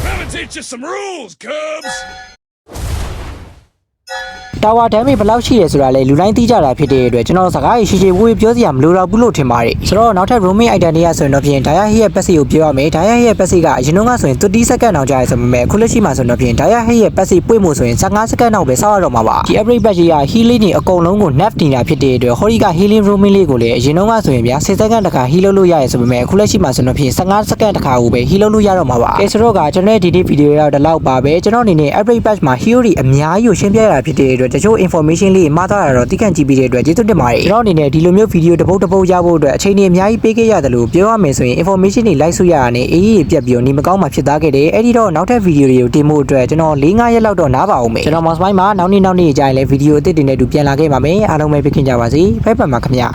Let me teach you some rules, Cubs! Thank you. Tower damage ဘယ်လောက်ရှိရဲဆိုတာလေလူတိုင်းသိကြတာဖြစ်တဲ့အတွက်ကျွန်တော်စကားရရှိရှိဝေးပြောစရာမလိုတော့ဘူးလို့ထင်ပါတယ်ဆိုတော့နောက်ထပ် roaming item တွေကဆိုရင်တော့ဖြင့် Daya Head ရဲ့ passive ကိုပြောရမယ် Daya Head ရဲ့ passive ကအရင်တော့ကဆိုရင်30စက္ကန့်အောင်ကြာရဆိုပေမဲ့အခုလက်ရှိမှာဆိုတော့ဖြင့် Daya Head ရဲ့ passive ပွင့်မှုဆိုရင်15စက္ကန့်နောက်ပဲစောက်ရတော့မှာပါဒီ average patch ကြီးက healing တွေအကုန်လုံးကို nerf တင်တာဖြစ်တဲ့အတွက် Hori က healing roaming လေးကိုလည်းအရင်တော့ကဆိုရင်ဗျာ10စက္ကန့်တစ်ခါ heal လုပ်လို့ရရဆိုပေမဲ့အခုလက်ရှိမှာဆိုတော့ဖြင့်15စက္ကန့်တစ်ခါကိုပဲ heal လုပ်လို့ရတော့မှာပါအဲဆိုတော့ကကျွန်တော်ဒီနေ့ဗီဒီယိုရောက်ဒီလောက်ပါပဲကျွန်တော်အနေနဲ့ average patch မှာ hero တွေအများကြီးကိုရှင်းပြရတာဖြစ်တဲ့အတွက်တချို့ information လေးမှားသွားတာတော့တိကျကြည့်ပြီးတဲ့အတွက်ကျေးဇူးတင်ပါတယ်။ကျွန်တော်အနေနဲ့ဒီလိုမျိုးဗီဒီယိုတစ်ပုတ်တစ်ပုတ်ရဖို့အတွက်အချိန်ကြီးအများကြီးပေးခဲ့ရတယ်လို့ပြောရမယ်ဆိုရင် information တွေလိုက်စုရတာနဲ့အေးအေးပြက်ပြီးတော့နေမကောင်းမှဖြစ်သွားခဲ့တယ်။အဲ့ဒီတော့နောက်ထပ်ဗီဒီယိုတွေကိုတင်ဖို့အတွက်ကျွန်တော်၄၅ရက်လောက်တော့နားပါအောင်မယ်။ကျွန်တော် Mouse Mind မှာနောက်နေ့နောက်နေ့ကြာရင်လည်းဗီဒီယိုအသစ်တင်တဲ့တူပြန်လာခဲ့ပါမယ်။အားလုံးပဲပြခင်ကြပါစေ။ဖိုက်ပါမှာခင်ဗျာ။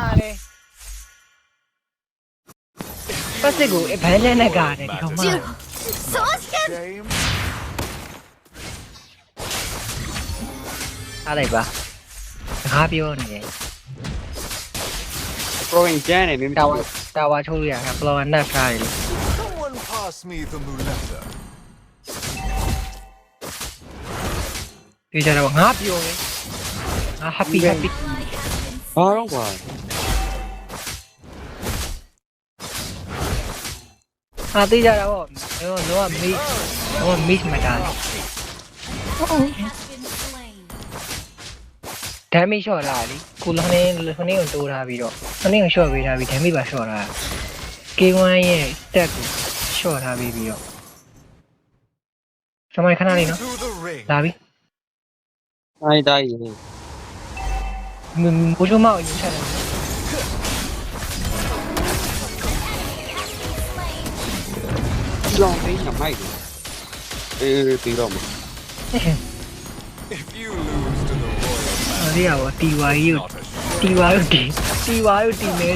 ပတ်စစ်ကိုဘန်းနဲ့နဲ့ကားတယ်ဒီကောင်မ။ဆိုးစက ထားလိုက်ပါငါပြောနေတယ် growing ကျန်းနေမင်းတာဝါတာဝါချိုးရတာဘလောနတ်ထားတယ်လေ Someone pass me the muletta. ဒီကြတော့ငါပြောတယ်ငါ happy happy ဘာတော့ကွာအာတေးကြတာပေါ့တော့တော့မေးတော့ miss မတား damage shot လာလीကိုလခနေခနေကိုတိုးထားပြီးတော့ခနေကို shot ပေးထားပြီး damage ပါ shot ထား K1 ရဲ့ stat ကို shot ထားပြီးပြီးတော့စမိုင်းခဏလေးနော် To the ring. လာပြီတိုင်းတိုင်းရေမိုးချိုးမောက်အရင်ချက်တယ်ကြောင်သိနေမိုက်တယ်အေးပြီးတော့မှာ royal အဲ့ဒီကတော့တီဝါကြီးကို Not a တီဝါကိုတီတီဝါကိုတီမဲ